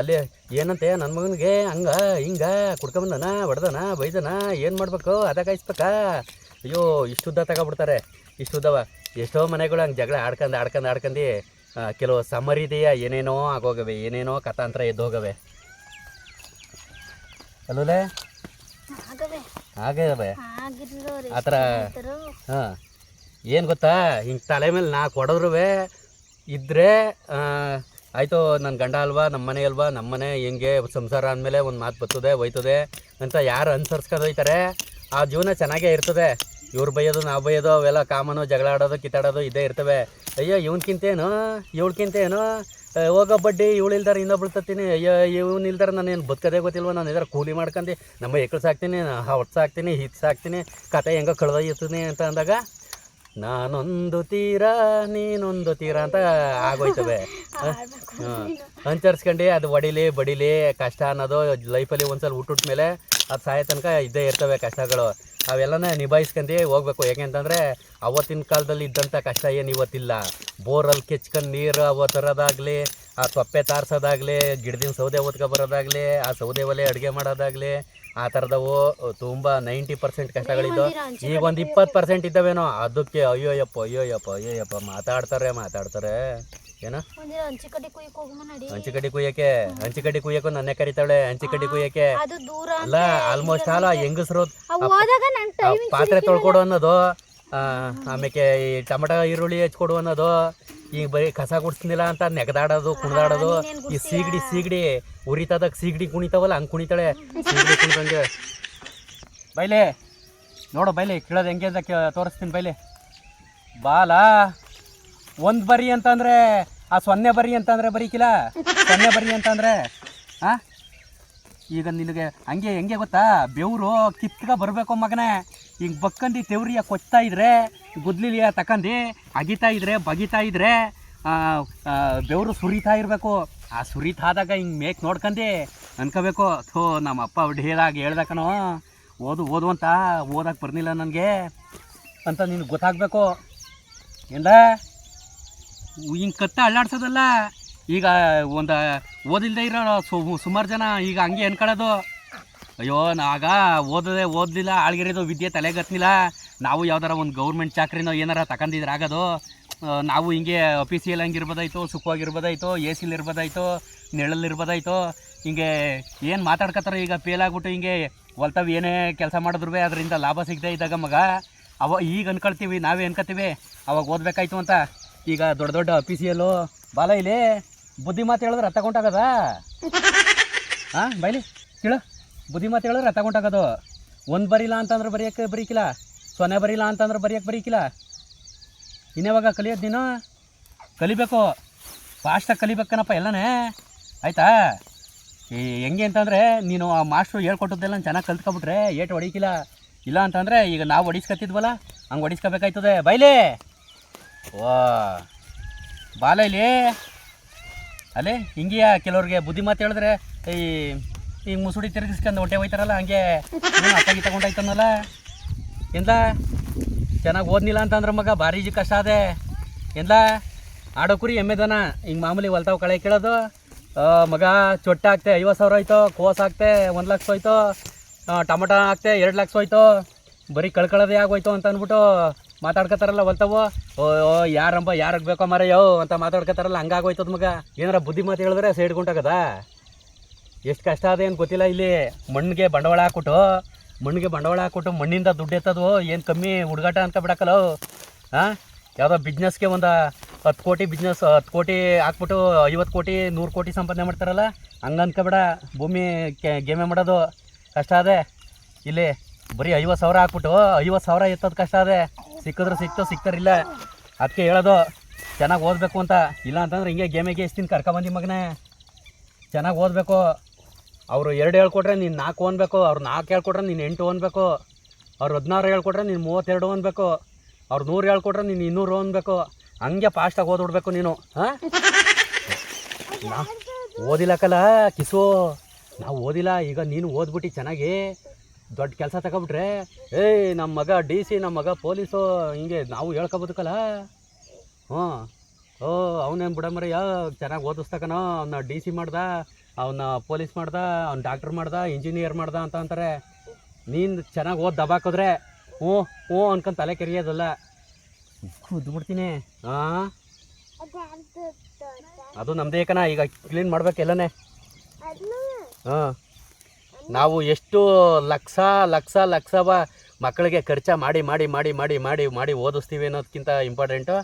ಅಲ್ಲಿ ಏನಂತೆ ನನ್ನ ಮಗನಿಗೆ ಹಂಗ, ಹಿಂಗ, ಕುಡ್ಕೊಂಬಂದನ, ಹೊಡ್ದನ, ಬೈದನ, ಏನು ಮಾಡಬೇಕು, ಅದ ಕಾಯಿಸ್ಬೇಕಾ? ಅಯ್ಯೋ, ಇಷ್ಟು ಉದ್ದ ತಗೊಬಿಡ್ತಾರೆ, ಇಷ್ಟು ಉದ್ದವ. ಎಷ್ಟೋ ಮನೆಗಳು ಹಂಗೆ ಜಗಳ ಆಡ್ಕೊಂಡು ಆಡ್ಕೊಂಡು ಆಡ್ಕೊಂಡು ಕೆಲವು ಸಮರಿದೆಯ ಏನೇನೋ ಆಗೋಗವೆ, ಏನೇನೋ ಕಥಾಂತರ ಎದ್ದೋಗವೆ. ಅಲ್ಲೂಲೆ? ಹಾಗೆ ಆತರ ಆ ಥರ? ಹಾಂ. ಏನು ಗೊತ್ತಾ? ಹಿಂಗೆ ತಲೆ ಮೇಲೆ ನಾ ಕೊಡೋದ್ರು ಇದ್ದರೆ ಆಯಿತು ನನ್ನ ಗಂಡ ಅಲ್ವಾ ನಮ್ಮ ಮನೆ ಅಲ್ವಾ ನಮ್ಮ ಮನೆ ಹೆಂಗೆ ಸಂಸಾರ ಅಂದಮೇಲೆ ಒಂದು ಮಾತು ಬರ್ತದೆ ಹೋಯ್ತದೆ ಅಂತ ಯಾರು ಅನುಸರಿಸ್ಕೊಂಡು ಹೋಯ್ತಾರೆ ಆ ಜೀವನ ಚೆನ್ನಾಗೇ ಇರ್ತದೆ. ಇವ್ರು ಬೈಯೋದು ನಾವು ಬೈಯೋದು ಅವೆಲ್ಲ ಕಾಮನು ಜಗಳ ಆಡೋದು ಕಿತ್ತಾಡೋದು ಇದೇ ಇರ್ತವೆ. ಅಯ್ಯೋ ಇವನ್ಕಿಂತೇನು? ಇವಳ್ಕಿಂತೇನು? ಹೋಗೋ ಬಡ್ಡಿ ಇವಳು ಇಲ್ದಾರ ಇನ್ನೊಬ್ಳು ತತ್ತೀನಿ. ಅಯ್ಯೋ ಇವ್ನು ಇಲ್ದಾರ ನಾನು ಏನು ಬದುಕದೇ ಗೊತ್ತಿಲ್ವ? ನಾನು ಇದಾರ ಕೂಲಿ ಮಾಡ್ಕೊಂಡು ನಮ್ಮ ಎಕ್ಕಳು ಸಾಕ್ತೀನಿ ಹೊಟ್ಟು ಸಾಕ್ತೀನಿ ಹಿಟ್ಟು ಸಾಕ್ತೀನಿ ಕತೆ ಹೆಂಗ ಕಳೆದೊಯ್ತೀನಿ ಅಂತ ಅಂದಾಗ ನಾನೊಂದು ತೀರ ನೀನೊಂದು ತೀರ ಅಂತ ಆಗೋಯ್ತವೆ. [laughs] ಹಂಚರ್ಸ್ಕೊಂಡು ಅನುಸರಿಸ್ಕೊಂಡು ಅದು ಒಡಿಲಿ ಬಡಿಲಿ ಕಷ್ಟ ಅನ್ನೋದು ಲೈಫಲ್ಲಿ ಒಂದ್ಸಲ ಹುಟ್ಟುಟ್ಟ ಮೇಲೆ ಅದು ಸಾಯೋ ತನಕ ಇದ್ದೇ ಇರ್ತವೆ ಕಷ್ಟಗಳು. ಅವೆಲ್ಲನ ನಿಭಾಯಿಸ್ಕೊಂಡು ಹೋಗ್ಬೇಕು. ಯಾಕೆಂತಂದರೆ ಅವತ್ತಿನ ಕಾಲದಲ್ಲಿ ಇದ್ದಂಥ ಕಷ್ಟ ಏನು ಇವತ್ತಿಲ್ಲ. ಬೋರಲ್ಲಿ ಕೆಚ್ಕೊಂಡು ನೀರು ಅವ ತರೋದಾಗಲಿ, ಆ ತೊಪ್ಪೆ ತಾರ್ಸೋದಾಗಲಿ ಗಿಡದಿನ ಸೌದೆ ಬರೋದಾಗಲಿ, ಆ ಸೌದೆ ಒಲೆ ಅಡುಗೆ ಮಾಡೋದಾಗಲಿ ಆ ಥರದವು ತುಂಬ ನೈಂಟಿ ಪರ್ಸೆಂಟ್ ಕಷ್ಟಗಳಿದ್ದು ಈಗ ಒಂದು ಇಪ್ಪತ್ತು ಪರ್ಸೆಂಟ್ ಇದ್ದಾವೇನೋ ಅದಕ್ಕೆ ಅಯ್ಯೋಯಪ್ಪ ಅಯ್ಯೋಯಪ್ಪ ಅಯ್ಯೋಯಪ್ಪ ಮಾತಾಡ್ತಾರೆ ಮಾತಾಡ್ತಾರೆ. ಏನೋ? ಮಾತಾಡ್ತಾರೆ ಹಂಚಿಕಡ್ಡಿ ಕುಯ್ಯಕ್ಕೆ ಹಂಚಿಕಡ್ಡಿ ಕುಯ್ಯಕ್ಕೂ ನನ್ನೇ ಕರಿತಾಳೆ ಹಂಚಿಕಡ್ಡಿ ಕುಯ್ಯಕ್ಕೆ. ಅಲ್ಲ ಆಲ್ಮೋಸ್ಟ್ ಅಲ್ಲ ಹೆಂಗಸರು ಪಾತ್ರೆ ತೊಳ್ಕೊಡು ಅನ್ನೋದು ಆಮೇಲೆ ಈ ಟಮಟ ಈರುಳ್ಳಿ ಹೆಚ್ಚಿಕೊಡು ಅನ್ನೋದು ಈಗ ಬರೀ ಕಸ ಗುಡ್ಸ್ನಿಲ್ಲ ಅಂತ ನೆಗದಾಡೋದು ಕುಣಿದಾಡೋದು ಈ ಸೀಗಡಿ ಸೀಗಡಿ ಉರಿತದಾಗ ಸೀಗಡಿ ಕುಣಿತಾವಲ್ಲ ಹಂಗೆ ಕುಣಿತಾಳೆ. ಸೀಗಡಿ ಕುಣಿದಂಗೆ. ಬೈಲೆ ನೋಡು ಬೈಲೆ ಕೇಳೋದು ಹೆಂಗೆ ಅಂತ ಕೇ- ತೋರಿಸ್ತೀನಿ ಬೈಲೆ. ಬಾಲ ಒಂದು ಬರಿ ಅಂತಂದರೆ ಆ ಸೊನ್ನೆ ಬರಿ ಅಂತಂದರೆ ಬರೀಕಿಲ್ಲ? ಸೊನ್ನೆ ಬರಿ ಅಂತಂದರೆ ಹಾಂ ಈಗ ನಿನಗೆ ಹಂಗೆ ಹೆಂಗೆ ಗೊತ್ತಾ? ಬೆವರು ಕಿತ್ಕ ಬರಬೇಕು ಮಗನೇ. ಈಗ ಬಕ್ಕಂದು ತೆವ್ರಿಯ ಕೊಚ್ತಾ ಇದ್ರೆ ಗುದ್ಲಿಲಿಯ ತಕಂದು ಅಗಿತಾ ಇದ್ರೆ, ಬಗಿತಾ ಇದ್ರೆ ಬೆವರು ಸುರಿತಾ ಇರಬೇಕು. ಆ ಸುರಿತಾದಾಗ ಹಿಂಗೆ ಮೇಕ್ ನೋಡ್ಕಂಡು ಅನ್ಕೋಬೇಕು. ಥೋ ನಮ್ಮ ಅಪ್ಪ ಹೇಳ್ದಾಗ ಹೇಳ್ದಕ್ಕನೋ ಓದು ಓದು ಅಂತ ಓದಕ್ಕೆ ಬರ್ನಿಲ್ಲ ನನಗೆ ಅಂತ ನಿನಗೆ ಗೊತ್ತಾಗಬೇಕು. ಎಂದ ಹಿಂಗೆ ಕತ್ತ ಅಳ್ಳಾಡ್ಸೋದಲ್ಲ. ಈಗ ಒಂದು ಓದಿಲ್ಲದೆ ಇರೋ ಸುಮಾರು ಜನ ಈಗ ಹಂಗೆ ಅನ್ಕೊಳ್ಳೋದು. ಅಯ್ಯೋ, ನಾಗ ಓದದೆ ಓದಲಿಲ್ಲ, ಆಳ್ಗಿರೋದು ವಿದ್ಯೆ ತಲೆಗತ್ನಿಲ್ಲ. ನಾವು ಯಾವ್ದಾರ ಒಂದು ಗೌರ್ಮೆಂಟ್ ಚಾಕ್ರಿನೋ ಏನಾರ ತಗೊಂಡಿದ್ರೆ ಆಗೋದು ನಾವು ಹಿಂಗೆ ಅಫೀಸಿಯಲ್ ಹಂಗಿರ್ಬೋದಾಯ್ತು ಸುಖವಾಗಿರ್ಬೋದಾಯ್ತು ಎ ಸಿಲಿ ಇರ್ಬೋದಾಯ್ತು ನೆರಳಲ್ಲಿರ್ಬೋದಾಯ್ತು ಹಿಂಗೆ ಏನು ಮಾತಾಡ್ಕತ್ತಾರ ಈಗ ಫೇಲ್ ಆಗ್ಬಿಟ್ಟು ಹಿಂಗೆ ಹೊಲ್ತಾವ್ ಏನೇ ಕೆಲಸ ಮಾಡಿದ್ರು ಅದರಿಂದ ಲಾಭ ಸಿಗದೆ ಇದ್ದಾಗ ಮಗ, ಅವ ಈಗ ಅನ್ಕೊಳ್ತೀವಿ, ನಾವೇ ಅನ್ಕೋತೀವಿ, ಅವಾಗ ಓದಬೇಕಾಯ್ತು ಅಂತ. ಈಗ ದೊಡ್ಡ ದೊಡ್ಡ ಅಫೀಸಿಯಲ್ಲು ಬಾಲ ಇಲ್ಲಿ, ಬುದ್ಧಿ ಮಾತು ಹೇಳಿದ್ರೆ ಅರ್ಥ ಹಾಂ ಬೈಲಿ ಕೇಳು, ಬುದ್ಧಿ ಮಾತು ಹೇಳಿದ್ರೆ ಅರ್ಥ ಕೊಂಟಾಗೋದು ಒಂದು ಬರೀಲ್ಲ ಅಂತಂದ್ರೆ ಬರೆಯೋಕ್ಕೆ ಬರೀಕಿಲ್ಲ. ಸೊನ್ನೆ ಬರೀಲ್ಲ ಅಂತಂದ್ರೆ ಬರೆಯೋಕ್ಕೆ ಬರೀಕಿಲ್ಲ. ಇನ್ಯಾವಾಗ ಕಲಿಯೋದು ನೀನು? ಕಲಿಬೇಕು. ಫಾಸ್ಟಾಗಿ ಕಲಿಬೇಕನಪ್ಪ ಎಲ್ಲನೇ. ಆಯ್ತಾ? ಈ ಹೆಂಗೆ ಅಂತಂದರೆ ನೀನು ಆ ಮಾಸ್ಟ್ರು ಹೇಳ್ಕೊಟ್ಟದ್ದೆಲ್ಲ ಚೆನ್ನಾಗಿ ಕಲ್ತ್ಕೊಬಿಟ್ರೆ ಏಟು ಹೊಡಿಕಿಲ್ಲ. ಇಲ್ಲ ಅಂತಂದರೆ ಈಗ ನಾವು ಹೊಡಿಸ್ಕತ್ತಿದ್ವಲ್ಲ, ಹಂಗೆ ಹೊಡಿಸ್ಕೋಬೇಕಾಯ್ತದೆ. ಬೈಲಿ. ಓ, ಬಾಲ ಇಲ್ಲಿ. ಅಲ್ಲೇ, ಹಿಂಗೆಯಾ ಕೆಲವ್ರಿಗೆ ಬುದ್ಧಿ ಮಾತು ಹೇಳಿದ್ರೆ ಈ ಈ ಮುಸುಡಿ ತಿರುಗಿಸ್ಕೊಂಡು ಹೊಟ್ಟೆ ಹೋಯ್ತಾರಲ್ಲ ಹಂಗೆ ಅಪ್ಪಾಗಿ ತಗೊಂಡಾಯ್ತನಲ್ಲ. ಎಂದ? ಚೆನ್ನಾಗಿ ಓದ್ನಿಲ್ಲ ಅಂತಂದ್ರೆ ಮಗ ಭಾರಿ ಕಷ್ಟ ಅದೇ ಎಂದ? ಆಡೋ ಕುರಿ ಎಮ್ಮೆ ದನ ಹಿಂಗೆ ಮಾಮೂಲಿ ಹೊಲ್ತಾವ್ ಕಳೆ ಕೇಳೋದು. ಮಗ ಚೊಟ್ಟೆ ಹಾಕ್ತೆ ಐವತ್ತು ಸಾವಿರ ಆಯ್ತು ಕೋಸ್ ಹಾಕ್ತೆ ಒಂದು ಲಕ್ಷ ಹೋಯ್ತು ಟಮಟ ಹಾಕ್ತೆ ಎರಡು ಲಕ್ಷ ಹೋಯ್ತು, ಬರೀ ಕಳ್ಕೊಳ್ಳೋದೇ ಆಗೋಯ್ತು ಅಂತ ಅಂದ್ಬಿಟ್ಟು ಮಾತಾಡ್ಕೋತಾರಲ್ಲ ಹೊಲ್ತಾವು. ಓ ಯಾರಂಬ, ಯಾರಿಗೆ ಬೇಕೋ ಮರೆಯೋ ಅಂತ ಮಾತಾಡ್ಕೊತಾರಲ್ಲ ಹಂಗಾಗೋಯ್ತದ ಮಗ. ಏನಾರ ಬುದ್ಧಿ ಮಾತು ಹೇಳಿದ್ರೆ ಸೈಡ್ ಗುಂಟಾಗದ? ಎಷ್ಟು ಕಷ್ಟ ಅದೇನು ಗೊತ್ತಿಲ್ಲ ಇಲ್ಲಿ. ಮಣ್ಣಿಗೆ ಬಂಡವಾಳ ಹಾಕ್ಬಿಟ್ಟು ಮಣ್ಣಿಗೆ ಬಂಡವಾಳ ಹಾಕ್ಬಿಟ್ಟು ಮಣ್ಣಿಂದ ದುಡ್ಡು ಎತ್ತದು, ಏನು ಕಮ್ಮಿ ಹುಡುಗಾಟ ಅಂತ ಬಿಡಕ್ಕಲ್ಲ? ಹಾಂ ಯಾವುದೋ ಬಿಸ್ನೆಸ್ಗೆ ಒಂದು ಹತ್ತು ಕೋಟಿ ಬಿಸ್ನೆಸ್ ಹತ್ತು ಕೋಟಿ ಹಾಕ್ಬಿಟ್ಟು ಐವತ್ತು ಕೋಟಿ, ನೂರು ಕೋಟಿ ಸಂಪಾದನೆ ಮಾಡ್ತಾರಲ್ಲ? ಹಂಗೆ ಅನ್ಕೋಬೇಡ, ಭೂಮಿ ಕೆ- ಗೇಮೆ ಮಾಡೋದು ಕಷ್ಟ ಅದೇ ಇಲ್ಲಿ ಬರೀ ಐವತ್ತು ಸಾವಿರ ಹಾಕ್ಬಿಟ್ಟು ಐವತ್ತು ಸಾವಿರ ಎತ್ತೋದು ಕಷ್ಟ ಅದೇ ಸಿಕ್ಕಿದ್ರೆ ಸಿಕ್ತು, ಸಿಕ್ತಾರಿಲ್ಲ. ಅದಕ್ಕೆ ಹೇಳೋದು, ಚೆನ್ನಾಗಿ ಓದಬೇಕು ಅಂತ. ಇಲ್ಲ ಅಂತಂದ್ರೆ ಹಿಂಗೆ ಗೇಮಿಗೆ ದಿನ ಕರ್ಕೊಬಂದಿ ಮಗನೇ? ಚೆನ್ನಾಗಿ ಓದಬೇಕು. ಅವರು ಎರಡು ಹೇಳ್ಕೊಟ್ರೆ ನೀನು ನಾಲ್ಕು ಅನ್ಬೇಕು ಅವ್ರು ನಾಲ್ಕು ಹೇಳ್ಕೊಟ್ರೆ ನೀನು ಎಂಟು ಅನ್ಬೇಕು ಅವ್ರು ಹದಿನಾರು ಹೇಳ್ಕೊಟ್ರೆ ನೀನು ಮೂವತ್ತೆರಡು ಅನ್ಬೇಕು ಅವ್ರು ನೂರು ಹೇಳ್ಕೊಟ್ರೆ ನೀನು ಇನ್ನೂರು ಅನ್ಬೇಕು ಹಂಗೆ ಫಾಸ್ಟಾಗಿ ಓದ್ಬಿಡ್ಬೇಕು ನೀನು, ಹಾಂ? ಓದಿಲ್ಲಕ್ಕಲ್ಲ ಕಿಸು ನಾವು ಓದಿಲ್ಲ, ಈಗ ನೀನು ಓದ್ಬಿಟ್ಟು ಚೆನ್ನಾಗಿ ದೊಡ್ಡ ಕೆಲಸ ತಗೊಬಿಟ್ರೆ, ಏಯ್ ನಮ್ಮ ಮಗ ಡಿ ಸಿ ನಮ್ಮ ಮಗ ಪೊಲೀಸು, ಹಿಂಗೆ ನಾವು ಹೇಳ್ಕೊಬೋದಕ್ಕಲ್ಲ ಹ್ಞೂ ಓ, ಅವನೇನು ಬಿಡಮರಯ್ಯ ಚೆನ್ನಾಗಿ ಓದಿಸ್ತಕನೋ ಅವನ್ನ ಡಿ ಸಿ ಮಾಡ್ದ ಅವನ್ನ ಪೊಲೀಸ್ ಮಾಡ್ದ, ಅವ್ನು ಡಾಕ್ಟ್ರ್ ಮಾಡ್ದ ಇಂಜಿನಿಯರ್ ಮಾಡ್ದ ಅಂತ ಅಂತಾರೆ. ನೀನು ಚೆನ್ನಾಗಿ ಓದಿ ದಬಾಕಿದ್ರೆ, ಹ್ಞೂ ಹ್ಞೂ ಅನ್ಕೊಂಡ್ ತಲೆ ಕೆರಿಯೋದಲ್ಲ. ಬಿಡ್ತೀನಿ ಹಾಂ ಅದು ನಮ್ಮದೇ ಕಣ, ಈಗ ಕ್ಲೀನ್ ಮಾಡ್ಬೇಕು ಎಲ್ಲನೇ. ಹಾಂ. ನಾವು ಎಷ್ಟು ಲಕ್ಷ ಲಕ್ಷ ಲಕ್ಷ ಮಕ್ಕಳಿಗೆ ಖರ್ಚ ಮಾಡಿ ಮಾಡಿ ಮಾಡಿ ಮಾಡಿ ಮಾಡಿ ಮಾಡಿ ಓದಿಸ್ತೀವಿ ಅನ್ನೋದಕ್ಕಿಂತ ಇಂಪಾರ್ಟೆಂಟು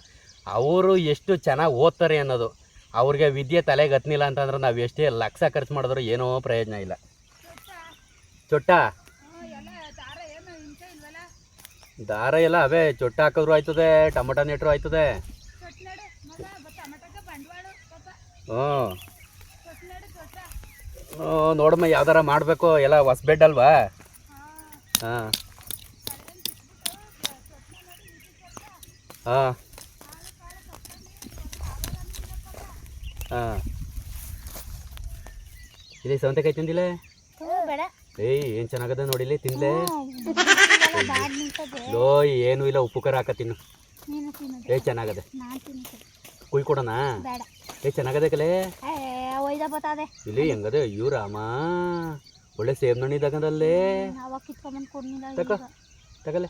ಅವರು ಎಷ್ಟು ಚೆನ್ನಾಗಿ ಓದ್ತಾರೆ ಅನ್ನೋದು. ಅವ್ರಿಗೆ ವಿದ್ಯೆ ತಲೆಗೆ ಹತ್ತನಿಲ್ಲ ಅಂತಂದ್ರೆ ನಾವು ಎಷ್ಟೇ ಲಕ್ಷ ಖರ್ಚು ಮಾಡಿದ್ರು ಏನೋ ಪ್ರಯೋಜನ ಇಲ್ಲ. ಚೊಟ್ಟ? ದಾರ ಎಲ್ಲ ಅವೇ, ಚೊಟ್ಟ ಹಾಕಿದ್ರು ಆಯ್ತದೆ, ಟೊಮೊಟೊ ನೆಟ್ರು ಆಯ್ತದೆ. ಹ್ಞೂ ಹ್ಞೂ ನೋಡಮ್ಮ ಯಾವ್ದಾರ ಮಾಡಬೇಕು, ಎಲ್ಲ ಹೊಸ ಬೆಡ್ ಅಲ್ವಾ? ಹಾಂ. ಹಾಂ. ಹಾಂ. ಇಲ್ಲಿ ಸೌಂತೆಕಾಯಿ ತಿಂದಿಲ್ಲ? ಏಯ್ ಏನು ಚೆನ್ನಾಗದ ನೋಡಿಲಿ ತಿನ್ಲೆ? ಲೋಯ್ ಲೋ ಏನು ಇಲ್ಲ ಉಪ್ಪು ಖಾರ ಹಾಕ ತಿನ್ನು. ಏ ಚೆನ್ನಾಗದೆ. ಕುಯ್ ಕೊಡೋಣ? ಏ ಚೆನ್ನಾಗದೆ ಕಲೆ? ಇಲ್ಲಿ ಹೆಂಗದೆ? ಅಯ್ಯೋ ರಾಮ. ಒಳ್ಳೆ ಸೇಬ್ ನಣ್ಣಿ ತಗಂದಲ್ಲೇ ತಗೋ ತಗಲೆ.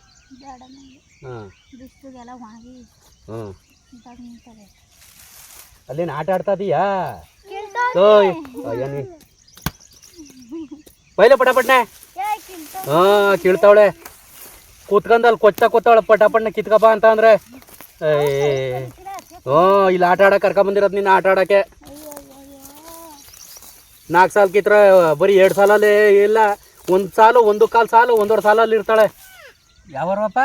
ಹಾಂ ಅಲ್ಲೇನು ಆಟ ಆಡ್ತಾ ಇದೀಯಾ? ಕೇಳ್ತಾ ಓಯ್ ನೀ. ಪೈಲೆ ಪಟಾಪಟ್ನೆ. ಹಾ ಕೀಳ್ತಾವಳೆ. ಕೂತ್ಕೊಂಡ್ ಅಲ್ಲಿ ಕೊಚ್ಚ ಕೂತಾವಳೆ ಪಟಾಪಟ್ನೆ ಕಿತ್ಕಪ್ಪ ಅಂತ ಅಂದ್ರೆ. ಹ್ಞೂ ಇಲ್ಲಿ ಆಟ ಆಡಕ್ಕೆ ಕರ್ಕೊಂಬಂದಿರೋದು ನಿನ್ನ ಆಟ ಆಡಕ್ಕೆ. ನಾಲ್ಕು ಸಾಲ ಕಿತ್ರ ಬರೀ ಎರಡು ಸಾಲಲ್ಲಿ ಇಲ್ಲ. ಒಂದು ಸಾಲು ಒಂದು ಕಾಲು ಸಾಲು ಒಂದೂವರೆ ಸಾಲಲ್ಲಿ ಇರ್ತಾಳೆ. ಯಾವಾರಪ್ಪ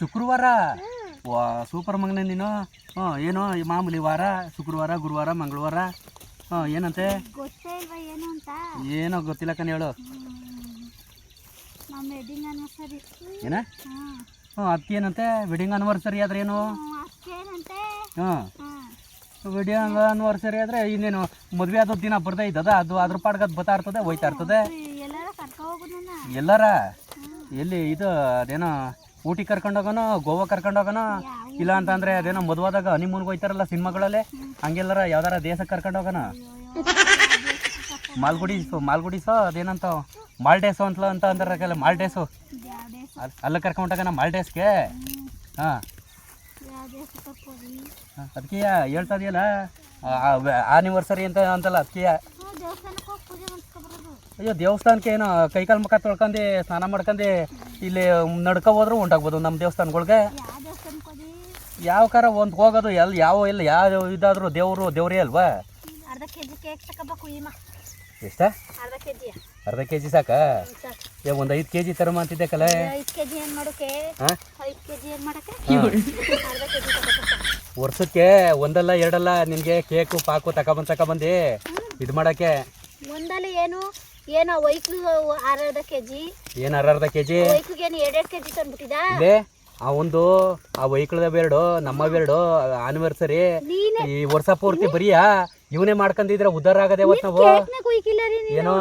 ಶುಕ್ರವಾರ. ಸೂಪರ್ ಮಗನೇ ನೀನು? ಹ್ಞೂ ಏನು ಈ ಮಾಮೂಲಿ ವಾರ ಶುಕ್ರವಾರ ಗುರುವಾರ ಮಂಗಳವಾರ? ಹ್ಞೂ ಏನಂತೆ? ಏನು ಗೊತ್ತಿಲ್ಲ ಕಣ ಹೇಳು. ಏನ? ಹಾಂ. ಹ್ಞೂ ಅದಕ್ಕೇನಂತೆ ವೆಡ್ಡಿಂಗ್ ಆನಿವರ್ಸರಿ ಆದ್ರೆ ಏನು? ಹಾಂ. ವೆಡ್ಡಿಂಗ್ ಆನಿವರ್ಸರಿ ಆದರೆ ಇನ್ನೇನು ಮದುವೆ ಆದ ದಿನ ಬರ್ದೇ ಇದ್ದದ ಅದು ಅದ್ರ ಪಾಡ್ಗೆ ಬತಾ ಬತ್ತಾ ಇರ್ತದೆ ಹೋಯ್ತಾ ಇರ್ತದೆ. ಎಲ್ಲಾರ ಎಲ್ಲಿ ಇದು ಅದೇನೋ ಊಟಿ ಕರ್ಕೊಂಡೋಗೋಣ ಗೋವಾ ಕರ್ಕೊಂಡೋಗೋಣ ಇಲ್ಲ ಅಂತಂದ್ರೆ ಅದೇನೋ ಮದುವಾದಾಗ ಹನಿಮೂನ್ಗೆ ಹೋಯ್ತಾರಲ್ಲ ಸಿನಿಮಾಗಳಲ್ಲೇ? ಹಂಗೆಲ್ಲರ ಯಾವ್ದಾರ ದೇಶಕ್ಕೆ ಕರ್ಕೊಂಡು ಹೋಗೋಣ ಮಾಲ್ಗುಡಿ ಸೊ ಅದೇನಂತ? ಮಾಲ್ಡೇಸು ಅಂತ ಅಂತ ಅಂದ್ರೆ ಮಾಲ್ಡೇಸು. ಅಲ್ಲ ಕರ್ಕೊಂಡೋಗೋಣ ಮಾಲ್ಡೇಸ್ಗೆ? ಹಾಂ. ಅದಕ್ಕೆ ಹೇಳ್ತಾ ಇದೆಯಲ್ಲ? ಆನಿವರ್ಸರಿ ಅಂತ ಅಂತಲ್ಲ ಅದಕ್ಕೆ ಅಯ್ಯೋ ದೇವಸ್ಥಾನಕ್ಕೆ ಏನೋ ಕೈಕಾಲು ಮುಖ ತೊಳ್ಕೊಂಡು ಸ್ನಾನ ಮಾಡ್ಕೊಂಡು ಇಲ್ಲಿ ನಡ್ಕೊ ಹೋದ್ರು ಉಂಟಾಗ್ಬೋದು ನಮ್ಮ ದೇವಸ್ಥಾನಗಳ್ಗೆ. ಯಾವ ಕಾರ ಒಂದು ಹೋಗೋದು ಎಲ್ಲಿ ಯಾವ ಇಲ್ಲ ಯಾವ ಇದಾದರೂ ದೇವರು ದೇವರೇ ಅಲ್ವಾ? ಎಷ್ಟ? ಅರ್ಧ ಕೆ ಜಿ ಸಾಕ? ಏ ಒಂದು ಐದು ಕೆ ಜಿ ತರಮ ಅಂತಿದ್ದೆ ಕಲೆ. ವರ್ಷಕ್ಕೆ ಒಂದಲ್ಲ ಎರಡಲ್ಲ ನಿನಗೆ ಕೇಕು ಪಾಕು ತಗೊಬಂದು ತಗೊಬಂದು ಇದು ಮಾಡೋಕ್ಕೆ. ಒಂದಲ್ಲ ಏನು? ಏನೋ ವೈಕ್ಲು ಕೆಜಿ. ಏನು ಅರ್ಧ ಕೆ ಜಿ ವೈಕ್ಲಿಗೆ ಏನು ಎರಡೆರಡು ಕೆ ಜಿ ತಂದ್ಬಿಟ್ಟಿದ? ಇಲ್ಲೇ ಆ ಒಂದು ಆ ವೈಕಳದ ಬೇರ್ಡು ನಮ್ಮ ಬೇರ್ಡು ಆನಿವರ್ಸರಿ ನೀನೇ ಈ ವರ್ಷ ಪೂರ್ತಿ ಬರೀಯಾ? ಇವನೇ ಮಾಡ್ಕೊಂಡಿದ್ರೆ ಉದ್ದಾರ ಆಗದೆ ನಾವು ಕೇಕ್ನ ಕುಯ್ಕಿಲ್ಲ ರೀ ನೀನು. ಏನೋ?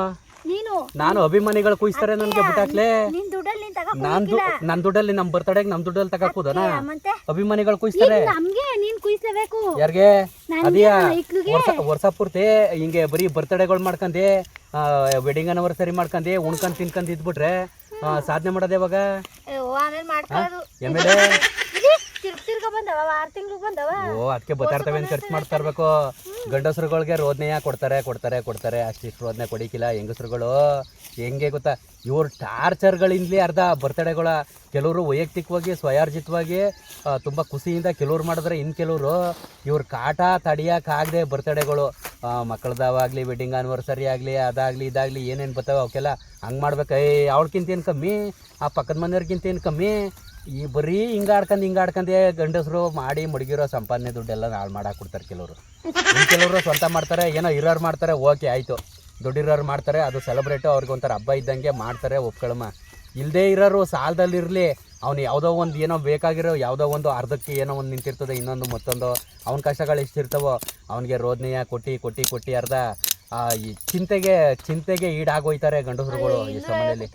ನೀನು. ನಾನು ಅಭಿಮಾನಿಗಳು ಕುಯ್ಸ್ತಾರೆ ನನಗೆ ಬಿಟ್ಟಾಕ್ಲೆ. ನಿನ್ ದುಡ್ಡಲ್ಲಿ ನೀನ್ ತಗೋ ನಾನ್ ದು ನನ್ನ ದುಡ್ಡಲ್ಲಿ ನಮ್ಮ ಬರ್ತಡೆಗೆ ನಮ್ಮ ದುಡ್ಡಲ್ಲಿ ತಗಾಕುದನ ಮತ್ತೆ? ಅಭಿಮಾನಿಗಳು ಕುಯ್ಸ್ತಾರೆ. ನಮ್ಗೆ ನೀನ್ ಕುಯ್ಸಬೇಕು ಯಾರಿಗೆ? ನನ್ಗೆ ಅದಿಯಾ? ವೈಕ್ಲಿಗೆ. ವರ್ಷ ವರ್ಷ ಪೂರ್ತಿ ಹಿಂಗೆ ಬರೀ ಬರ್ತಡೆಗಳು ಮಾಡ್ಕಂಡು ವೆಡ್ಡಿಂಗ್ ಅನಿವರ್ಸರಿ ಮಾಡ್ಕೊಂಡಿ ಉಣ್ಕೊಂಡ್ ತಿನ್ಕೊಂಡ್ ಇದ್ಬಿಟ್ರೆ ಸಾಧನೆ ಮಾಡೋದು ಇವಾಗ ಎಂ ಎಲ್ ಎ ಬಂದವ? ಆರು ತಿಂಗಳು ಬಂದವ? ಓ ಅದಕ್ಕೆ ಬತ್ತಾರ್ತವೆ ಅಂತ ಖರ್ಚು ಮಾಡ್ತಾ ಇರ್ಬೇಕು ಗಂಡಸರುಗಳಿಗೆ ರೋದನೆಯ ಕೊಡ್ತಾರೆ ಕೊಡ್ತಾರೆ ಕೊಡ್ತಾರೆ. ಅಷ್ಟಿಷ್ಟು ರೋದನೆ ಕೊಡಿಕಿಲ್ಲ ಹೆಂಗಸರುಗಳು. ಹೆಂಗೆ ಗೊತ್ತಾ? ಇವ್ರ ಟಾರ್ಚರ್ಗಳಿಂದಲೇ ಅರ್ಧ ಬರ್ತಡೆಗಳ ಕೆಲವರು ವೈಯಕ್ತಿಕವಾಗಿ ಸ್ವಯಾರ್ಜಿತವಾಗಿ ತುಂಬ ಖುಷಿಯಿಂದ ಕೆಲವ್ರು ಮಾಡಿದ್ರೆ ಇನ್ನು ಕೆಲವರು. ಇವ್ರ ಕಾಟ ತಡಿಯೋಕ್ಕಾಗದೆ ಬರ್ತಡೆಗಳು. ಮಕ್ಕಳದಾವಾಗಲಿ ವೆಡ್ಡಿಂಗ್ ಆನಿವರ್ಸರಿ ಆಗಲಿ ಅದಾಗಲಿ ಇದಾಗಲಿ ಏನೇನು ಬರ್ತಾವೆ ಅವಕ್ಕೆಲ್ಲ ಹಂಗೆ ಮಾಡ್ಬೇಕು. ಏ ಅವಳಕ್ಕಿಂತ ಏನು ಕಮ್ಮಿ? ಆ ಪಕ್ಕದ ಮನೆಯವ್ರಿಗಿಂತ ಏನು ಕಮ್ಮಿ? ಈ ಬರೀ ಹಿಂಗಾಡ್ಕಂದು ಆಡ್ಕೊಂಡು ಹಿಂಗೆ ಆಡ್ಕೊಂಡೆ ಗಂಡಸರು ಮಾಡಿ ಮಡಗಿರೋ ಸಂಪಾದನೆ ದುಡ್ಡೆಲ್ಲ ನಾಳೆ ಮಾಡಾಕ್ ಕೊಡ್ತಾರೆ ಕೆಲವರು. ಕೆಲವರು ಸ್ವಂತ ಮಾಡ್ತಾರೆ, ಏನೋ ಇರೋರು ಮಾಡ್ತಾರೆ, ಓಕೆ ಆಯಿತು. ದುಡ್ಡಿರೋರು ಮಾಡ್ತಾರೆ, ಅದು ಸೆಲೆಬ್ರೇಟು ಅವ್ರಿಗೆ ಒಂಥರ ಹಬ್ಬ ಇದ್ದಂಗೆ ಮಾಡ್ತಾರೆ ಒಪ್ಕೊಳಮ್ಮ. ಇಲ್ಲದೇ ಇರೋರು ಸಾಲದಲ್ಲಿರಲಿ, ಅವ್ನು ಯಾವುದೋ ಒಂದು ಏನೋ ಬೇಕಾಗಿರೋ ಯಾವುದೋ ಒಂದು ಅರ್ಧಕ್ಕೆ ಏನೋ ಒಂದು ನಿಂತಿರ್ತದೆ, ಇನ್ನೊಂದು ಮತ್ತೊಂದು. ಅವ್ನ ಕಷ್ಟಗಳು ಎಷ್ಟಿರ್ತಾವೋ, ಅವನಿಗೆ ರೋದನೆಯ ಕೊಟ್ಟು ಕೊಟ್ಟು ಕೊಟ್ಟು ಅರ್ಧ. ಆ, ಈ ಚಿಂತೆಗೆ ಚಿಂತೆಗೆ ಈಡಾಗೋಯ್ತಾರೆ ಗಂಡಸರುಗಳು ಈ ಸಮಯದಲ್ಲಿ.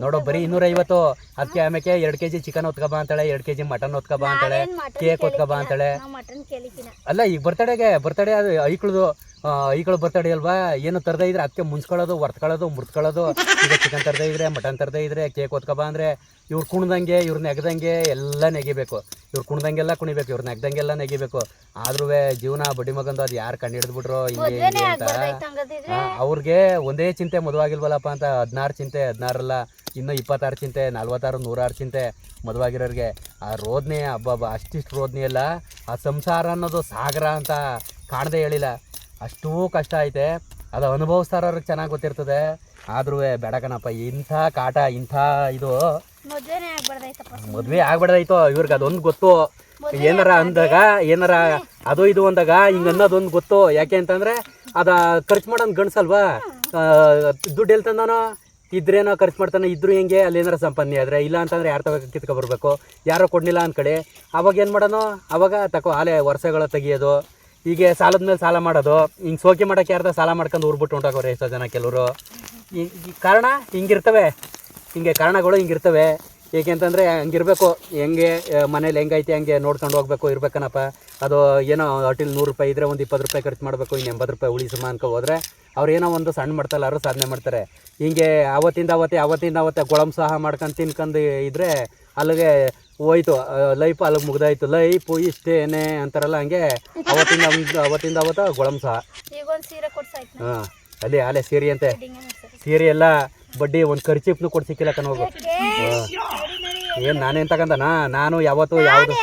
ನೋಡು ಬರೀ ಇನ್ನೂರೈವತ್ತು ಅದಕ್ಕೆ ಆಮೇಲೆ ಎರಡು ಕೆ ಜಿ ಚಿಕನ್ ಹೊತ್ಕೊಬಾ ಅಂತಾಳೆ ಎರಡು ಕೆ ಜಿ ಮಟನ್ ಹೊತ್ಕೊಬಾ ಅಂತಾಳೆ ಕೇಕ್ ಹೊತ್ಕೊಬಾ ಅಂತಾಳೆ. ಅಲ್ಲ ಈಗ ಬರ್ತಡೆಗೆ ಬರ್ತಡೆ ಅದು ಐಕ್ಳದು ಐಕ್ಳು ಬರ್ತಡೆ ಅಲ್ವಾ? ಏನು ತರದೇ ಇದ್ರೆ ಅದಕ್ಕೆ ಮುನ್ಸ್ಕೊಳ್ಳೋದು ಹೊರ್ತ್ಕೊಳ್ಳೋದು ಮುರ್ತ್ಕೊಳ್ಳೋದು ಈಗ ಚಿಕನ್ ತರದೇ ಇದ್ರೆ ಮಟನ್ ತರದೇ ಇದ್ರೆ ಕೇಕ್ ಹೊತ್ಕೊಬಾ ಅಂದ್ರೆ ಇವ್ರು ಕುಣ್ದಂಗೆ ಇವ್ರು ನೆಗ್ದಂಗೆ ಎಲ್ಲ ನೆಗಿಬೇಕು. ಇವ್ರು ಕುಣ್ದಂಗೆಲ್ಲ ಕುಣಿಬೇಕು ಇವ್ರು ನೆಗ್ದಂಗೆಲ್ಲ ನೆಗಿಬೇಕು. ಆದ್ರೂ ಜೀವನ ಬಡ್ಡಿ ಮಗಂದು ಅದು ಯಾರು ಕಂಡು ಹಿಡಿದ್ಬಿಟ್ರು ಹಿಂಗೆ ಮದ್ವೆನೇ ಹಿಂಗೆ ಅಂತ ಅವ್ರಿಗೆ ಒಂದೇ ಚಿಂತೆ ಮದುವಾಗಿಲ್ವಲ್ಲಪ್ಪ ಅಂತ ಹದಿನಾರು ಚಿಂತೆ ಹದಿನಾರಲ್ಲ. ಇನ್ನು ಇಪ್ಪತ್ತಾರು ಚಿಂತೆ ನಲ್ವತ್ತಾರು ನೂರಾರು ಚಿಂತೆ ಮದುವಾಗಿರೋರಿಗೆ. ಆ ರೋದನೆ ಹಬ್ಬ ಅಷ್ಟಿಷ್ಟು ರೋದನೆ ಅಲ್ಲ ಆ ಸಂಸಾರ ಅನ್ನೋದು ಸಾಗರ ಅಂತ ಕಾಣದೇ ಹೇಳಿಲ್ಲ. ಅಷ್ಟೂ ಕಷ್ಟ ಐತೆ. ಅದು ಅನುಭವಿಸ್ತಾರವ್ರಿಗೆ ಚೆನ್ನಾಗಿ ಗೊತ್ತಿರ್ತದೆ. ಆದ್ರೂ ಬೇಡಕನಪ್ಪ ಇಂಥ ಕಾಟ ಇಂಥ ಇದು ಮದ್ವೆ ಆಗ್ಬಿಡದೈತೋ ಇವ್ರಿಗೆ ಅದೊಂದು ಗೊತ್ತು. ಏನಾರ ಅಂದಾಗ ಏನಾರ ಅದು ಇದು ಅಂದಾಗ ಹಿಂಗ ಅನ್ನೋದೊಂದು ಗೊತ್ತು. ಯಾಕೆ ಅಂತಂದ್ರೆ ಅದ ಖರ್ಚು ಮಾಡೋನ್ ಗಣಸಲ್ವಾ ದುಡ್ಡು ಎಲ್ಲಿ ತಂದಾನೋ? ಇದ್ರೇನೋ ಖರ್ಚು ಮಾಡ್ತಾನೆ ಇದ್ರು ಹೆಂಗೆ? ಅಲ್ಲಿ ಏನಾರ ಸಂಪಾದನೆ ಆದರೆ ಇಲ್ಲ ಅಂತಂದ್ರೆ ಯಾರು ತಗೋ ಕಿತ್ಕೊ ಬರಬೇಕು ಯಾರೋ ಕೊಡ್ಲಿಲ್ಲ ಅಂದ್ಕಡೆ ಅವಾಗ ಏನು ಮಾಡೋನು? ಅವಾಗ ತಕೋ ಆಲೆ ವರ್ಷಗಳ ತೆಗಿಯೋದು. ಹೀಗೆ ಸಾಲದ ಮೇಲೆ ಸಾಲ ಮಾಡೋದು. ಹಿಂಗೆ ಸೋಕಿ ಮಾಡೋಕೆ ಯಾರ್ದ ಸಾಲ ಮಾಡ್ಕೊಂಡು ಊರ್ಬಿಟ್ಟು ಹೊಂಟೋಗೋರೆ ಎಷ್ಟೋ ಜನ ಕೆಲವರು. ಈ ಈ ಕಾರಣ ಹಿಂಗಿರ್ತವೆ. ಹಿಂಗೆ ಕಾರಣಗಳು ಹಿಂಗಿರ್ತವೆ. ಏಕೆಂತಂದರೆ ಹಂಗಿರ್ಬೇಕು. ಹೆಂಗೆ ಮನೇಲಿ ಹೆಂಗೈತೆ ಹಂಗೆ ನೋಡ್ಕೊಂಡು ಹೋಗ್ಬೇಕು ಇರ್ಬೇಕನಪ್ಪ. ಅದು ಏನೋ ಅಟಿಲ್ ನೂರು ರೂಪಾಯಿ ಇದ್ದರೆ ಒಂದು ಇಪ್ಪತ್ತು ರೂಪಾಯಿ ಖರ್ಚು ಮಾಡಬೇಕು ಇನ್ನು ಎಂಬತ್ತು ರೂಪಾಯಿ ಉಳಿಸಮ ಅನ್ಕೊ ಹೋದರೆ ಅವ್ರು ಏನೋ ಒಂದು ಸಣ್ಣ ಮಾಡ್ತಲ್ಲಾರು ಸಾಧನೆ ಮಾಡ್ತಾರೆ. ಹಿಂಗೆ ಅವತ್ತಿಂದ ಅವತ್ತೆ ಅವತ್ತಿಂದ ಅವತ್ತೇ ಗೊಳಂ ಸಹ ಮಾಡ್ಕೊಂಡು ತಿನ್ಕೊಂಡು ಇದ್ದರೆ ಅಲ್ಲಿಗೆ ಹೋಯ್ತು. ಲೈಫ್ ಅಲ್ಲಿಗೆ ಮುಗ್ದಾಯ್ತು. ಲೈಫು ಇಷ್ಟೇನೆ ಅಂತಾರಲ್ಲ ಹಂಗೆ ಅವತ್ತಿಂದ ಅವತ್ತಿಂದ ಅವತ್ತ ಗೊಳಂ ಸಹ. ಹಾಂ ಅಲ್ಲಿ ಅಲ್ಲೇ ಸೀರೆ ಅಂತೆ. ಸೀರೆ ಎಲ್ಲ ಬಡ್ಡಿ ಒಂದು ಖರ್ಚಿಪ್ನು ಕೊಡ್ಸಿಕ್ಕಿಲ್ಲ ಕಣೋಗು ಏನು ನಾನೇನು ತಗೊಂಡನಾ ನಾನು ಯಾವತ್ತು ಯಾವುದು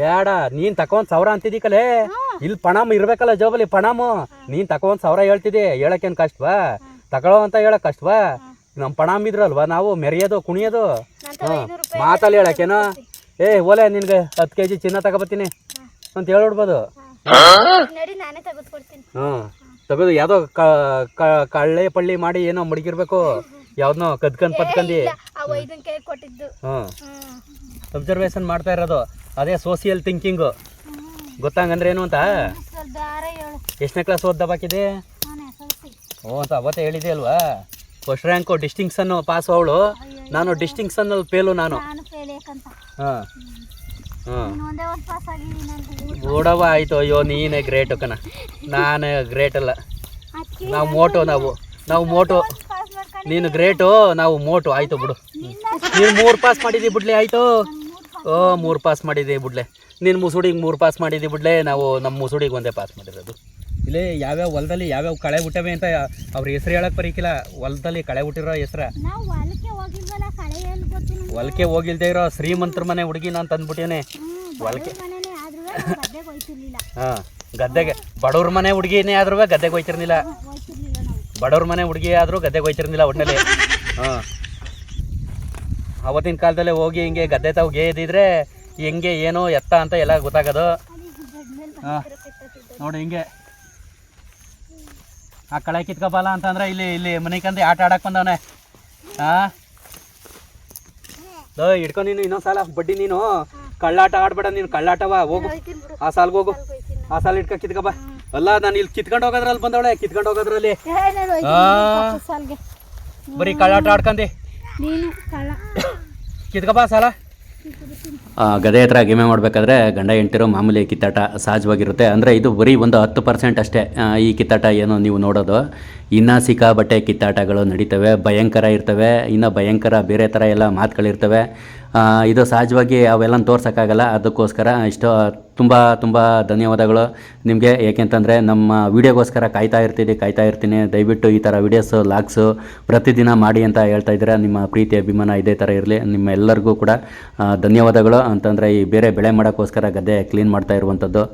ಬೇಡ ನೀನ್ ತಕೊಂಡ್ ಸಾವಿರ ಅಂತಿದ್ದೀಕಲೇ ಇಲ್ಲಿ ಪಣಾಮ್ ಇರ್ಬೇಕಲ್ಲ ಜೋಬಲಿ ಪಣಾಮ್. ನೀನ್ ತಕೊಂಡ್ ಸಾವಿರ ಹೇಳ್ತಿದ್ದೆ ಹೇಳಕ್ಕೇನ್ ಕಷ್ಟವಾ? ತಗೊಳ್ಳೋ ಅಂತ ಹೇಳಕ್ ಕಷ್ಟವಾ? ನಮ್ ಪಣಾಮ್ ಇದ್ರಲ್ವಾ ನಾವು? ಮೆರೆಯೋದು ಕುಣಿಯೋದು? ಮಾತಲ್ಲಿ ಹೇಳಕ್ಕೇನೋ ಏ ಓಲೆ ನಿನ್ಗೆ ಹತ್ತು ಕೆ ಜಿ ಚಿನ್ನ ತಗೋಬತ್ತೀನಿ ಅಂತ ಹೇಳ್ಬಿಡ್ಬೋದು. ಹ್ಮ್ ತಗೋದು ಯಾವುದೋ ಕಳ್ಳೆ ಪಳ್ಳಿ ಮಾಡಿ ಏನೋ ಮಡಗಿರ್ಬೇಕು. ಯಾವ್ದನ್ನೋ ಕದ್ಕಂಡ್ ಕೊಟ್ಟಿದ್ದು. ಹ್ಮ್. ಅಬ್ಸರ್ವೇಷನ್ ಮಾಡ್ತಾ ಇರೋದು. ಅದೇ ಸೋಷಿಯಲ್ ಥಿಂಕಿಂಗ್ ಗೊತ್ತಾಗಂದ್ರೆ ಏನು ಅಂತ? ಎಷ್ಟನೇ ಕ್ಲಾಸ್ ಓದ್ದಬಾಕಿದೆ ನಾನು ಎಸ್ ಓ ಅಂತ ಅವತ್ತೇ ಹೇಳಿದೆ ಅಲ್ವಾ? ಫಸ್ಟ್ ರ್ಯಾಂಕು ಡಿಸ್ಟಿಂಕ್ಷನ್ ಪಾಸ್ ಅವಳು. ನಾನು ಡಿಸ್ಟಿಂಕ್ಷನ್ ಫೇಲು ನಾನು. ಹಾ. ಒಂದೇ ಒಂದು ಪಾಸ್ ಆಗಿದ್ದೀನಿ ಓಡವ ಆಯ್ತು. ಅಯ್ಯೋ ನೀನೇ ಗ್ರೇಟ್ ಕಣ. ನಾನು ಗ್ರೇಟ್ ಅಲ್ಲ. ನಾವು ಮೋಟು ನಾವು. ನಾವು ಮೋಟು. ನೀನು ಗ್ರೇಟು ನಾವು ಮೋಟು. ಆಯ್ತು ಬಿಡು. ನೀನು ಮೂರು ಪಾಸ್ ಮಾಡಿದಿ ಬಿಡ್ಲೆ ಆಯ್ತು. ಓ ಮೂರು ಪಾಸ್ ಮಾಡಿದಿ ಬಿಡ್ಲೆ. ನೀನು ಮುಸುಡಿಗೆ ಮೂರು ಪಾಸ್ ಮಾಡಿದಿ ಬಿಡ್ಲೆ. ನಾವು ನಮ್ಮ ಮುಸುಡಿಗೆ ಒಂದೇ ಪಾಸ್ ಮಾಡಿರೋದು. ಇಲ್ಲೇ ಯಾವ್ಯಾವ ಹೊಲದಲ್ಲಿ ಯಾವ್ಯಾವ ಕಳೆ ಹುಟ್ಟವೆ ಅಂತ ಅವ್ರ ಹೆಸರು ಹೇಳಕ್ ಬರೀಕಿಲ್ಲ. ಹೊಲದಲ್ಲಿ ಕಳೆ ಹುಟ್ಟಿರೋ ಹೆಸ್ರ. ಹೊಲಕ್ಕೆ ಹೋಗಿಲ್ದೆ ಇರೋ ಶ್ರೀಮಂತರ ಮನೆ ಹುಡುಗಿ ನಾನು ತಂದ್ಬಿಟ್ಟೇನೆ. ಹೊಲಕ್ಕೆ ಹಾಂ ಗದ್ದೆಗೆ ಬಡವ್ರ ಮನೆ ಹುಡುಗಿನೇ ಆದ್ರೂ ಗದ್ದೆಗೆ ಹೋಯ್ತಿರ್ಲಿಲ್ಲ. ಬಡವ್ರ ಮನೆ ಹುಡುಗಿ ಆದರೂ ಗದ್ದೆಗೆ ಹೋಯ್ತಿರ್ಲಿಲ್ಲ ಒಟ್ಟಿನಲ್ಲಿ ಹಾಂ. ಅವತ್ತಿನ ಕಾಲದಲ್ಲಿ ಹೋಗಿ ಹಿಂಗೆ ಗದ್ದೆ ತಾವು ಗೇದಿದ್ರೆ ಹೆಂಗೆ ಏನು ಎತ್ತ ಅಂತ ಎಲ್ಲ ಗೊತ್ತಾಗೋದು. ಹಾಂ. ನೋಡಿ ಹಿಂಗೆ. ಆ ಕಳೆ ಕಿತ್ಕೊಬಲ್ಲ ಅಂತಂದ್ರೆ ಇಲ್ಲಿ ಇಲ್ಲಿ ಮನೆ ಕಂದು ಆಟ ಆಡಕ್ಕೆ ಬಂದವನೆ. ಹಾಂ ಲೋ ಹಿಡ್ಕೊ ನೀನು ಇನ್ನೊಂದು ಸಾಲ ಬಡ್ಡಿ ನೀನು. ಕಳ್ಳಾಟ ಆಡ್ಬೇಡ ನೀನು ಕಳ್ಳಾಟವ ಹೋಗು. ಆ ಸಾಲ್ಗೆ ಹೋಗು. ಆ ಸಾಲ ಇಟ್ಕೊ ಕಿತ್ಕೊಬ. ಅಲ್ಲ ನಾನು ಇಲ್ಲಿ ಕಿತ್ಕೊಂಡು ಹೋಗೋದ್ರಲ್ಲಿ ಬಂದವಳೆ ಕಿತ್ಕೊಂಡು ಹೋಗೋದ್ರಲ್ಲಿ. ಬರೀ ಕಳ್ಳಾಟ ಆಡ್ಕಂದಿ. ಕಿತ್ಕಬ ಸಾಲ. ಗದೆ ಹತ್ರ ಗೆಮೆ ಮಾಡಬೇಕಾದ್ರೆ ಗಂಡ ಹೆಂಡ್ತಿರೋ ಮಾಮೂಲಿ ಕಿತ್ತಾಟ ಸಹಜವಾಗಿರುತ್ತೆ. ಅಂದರೆ ಇದು ಬರೀ ಒಂದು ಹತ್ತು ಪರ್ಸೆಂಟ್ ಅಷ್ಟೇ ಈ ಕಿತ್ತಾಟ ಏನು ನೀವು ನೋಡೋದು. ಇನ್ನು ಸಿಕ್ಕಾಬಟ್ಟೆ ಕಿತ್ತಾಟಗಳು ನಡೀತವೆ, ಭಯಂಕರ ಇರ್ತವೆ, ಇನ್ನು ಭಯಂಕರ ಬೇರೆ ಥರ ಎಲ್ಲ ಮಾತುಗಳಿರ್ತವೆ. ಇದು ಸಹಜವಾಗಿ ಅವೆಲ್ಲ ತೋರ್ಸೋಕ್ಕಾಗಲ್ಲ. ಅದಕ್ಕೋಸ್ಕರ ಇಷ್ಟು, ತುಂಬ ತುಂಬ ಧನ್ಯವಾದಗಳು. ನಿಮಗೆ ಏಕೆಂತಂದರೆ ನಮ್ಮ ವೀಡಿಯೋಗೋಸ್ಕರ ಕಾಯ್ತಾ ಇರ್ತೀನಿ ಕಾಯ್ತಾ ಇರ್ತೀನಿ. ದಯವಿಟ್ಟು ಈ ಥರ ವೀಡಿಯೋಸು ಲಾಗ್ಸು ಪ್ರತಿದಿನ ಮಾಡಿ ಅಂತ ಹೇಳ್ತಾ ಇದ್ದೀರಾ. ನಿಮ್ಮ ಪ್ರೀತಿ, ಅಭಿಮಾನ ಇದೇ ಥರ ಇರಲಿ. ನಿಮ್ಮ ಎಲ್ಲರಿಗೂ ಕೂಡ ಧನ್ಯವಾದಗಳು. ಅಂತಂದರೆ ಈ ಬೇರೆ ಬೆಳೆ ಮಾಡೋಕ್ಕೋಸ್ಕರ ಗದ್ದೆ ಕ್ಲೀನ್ ಮಾಡ್ತಾ ಇರುವಂಥದ್ದು.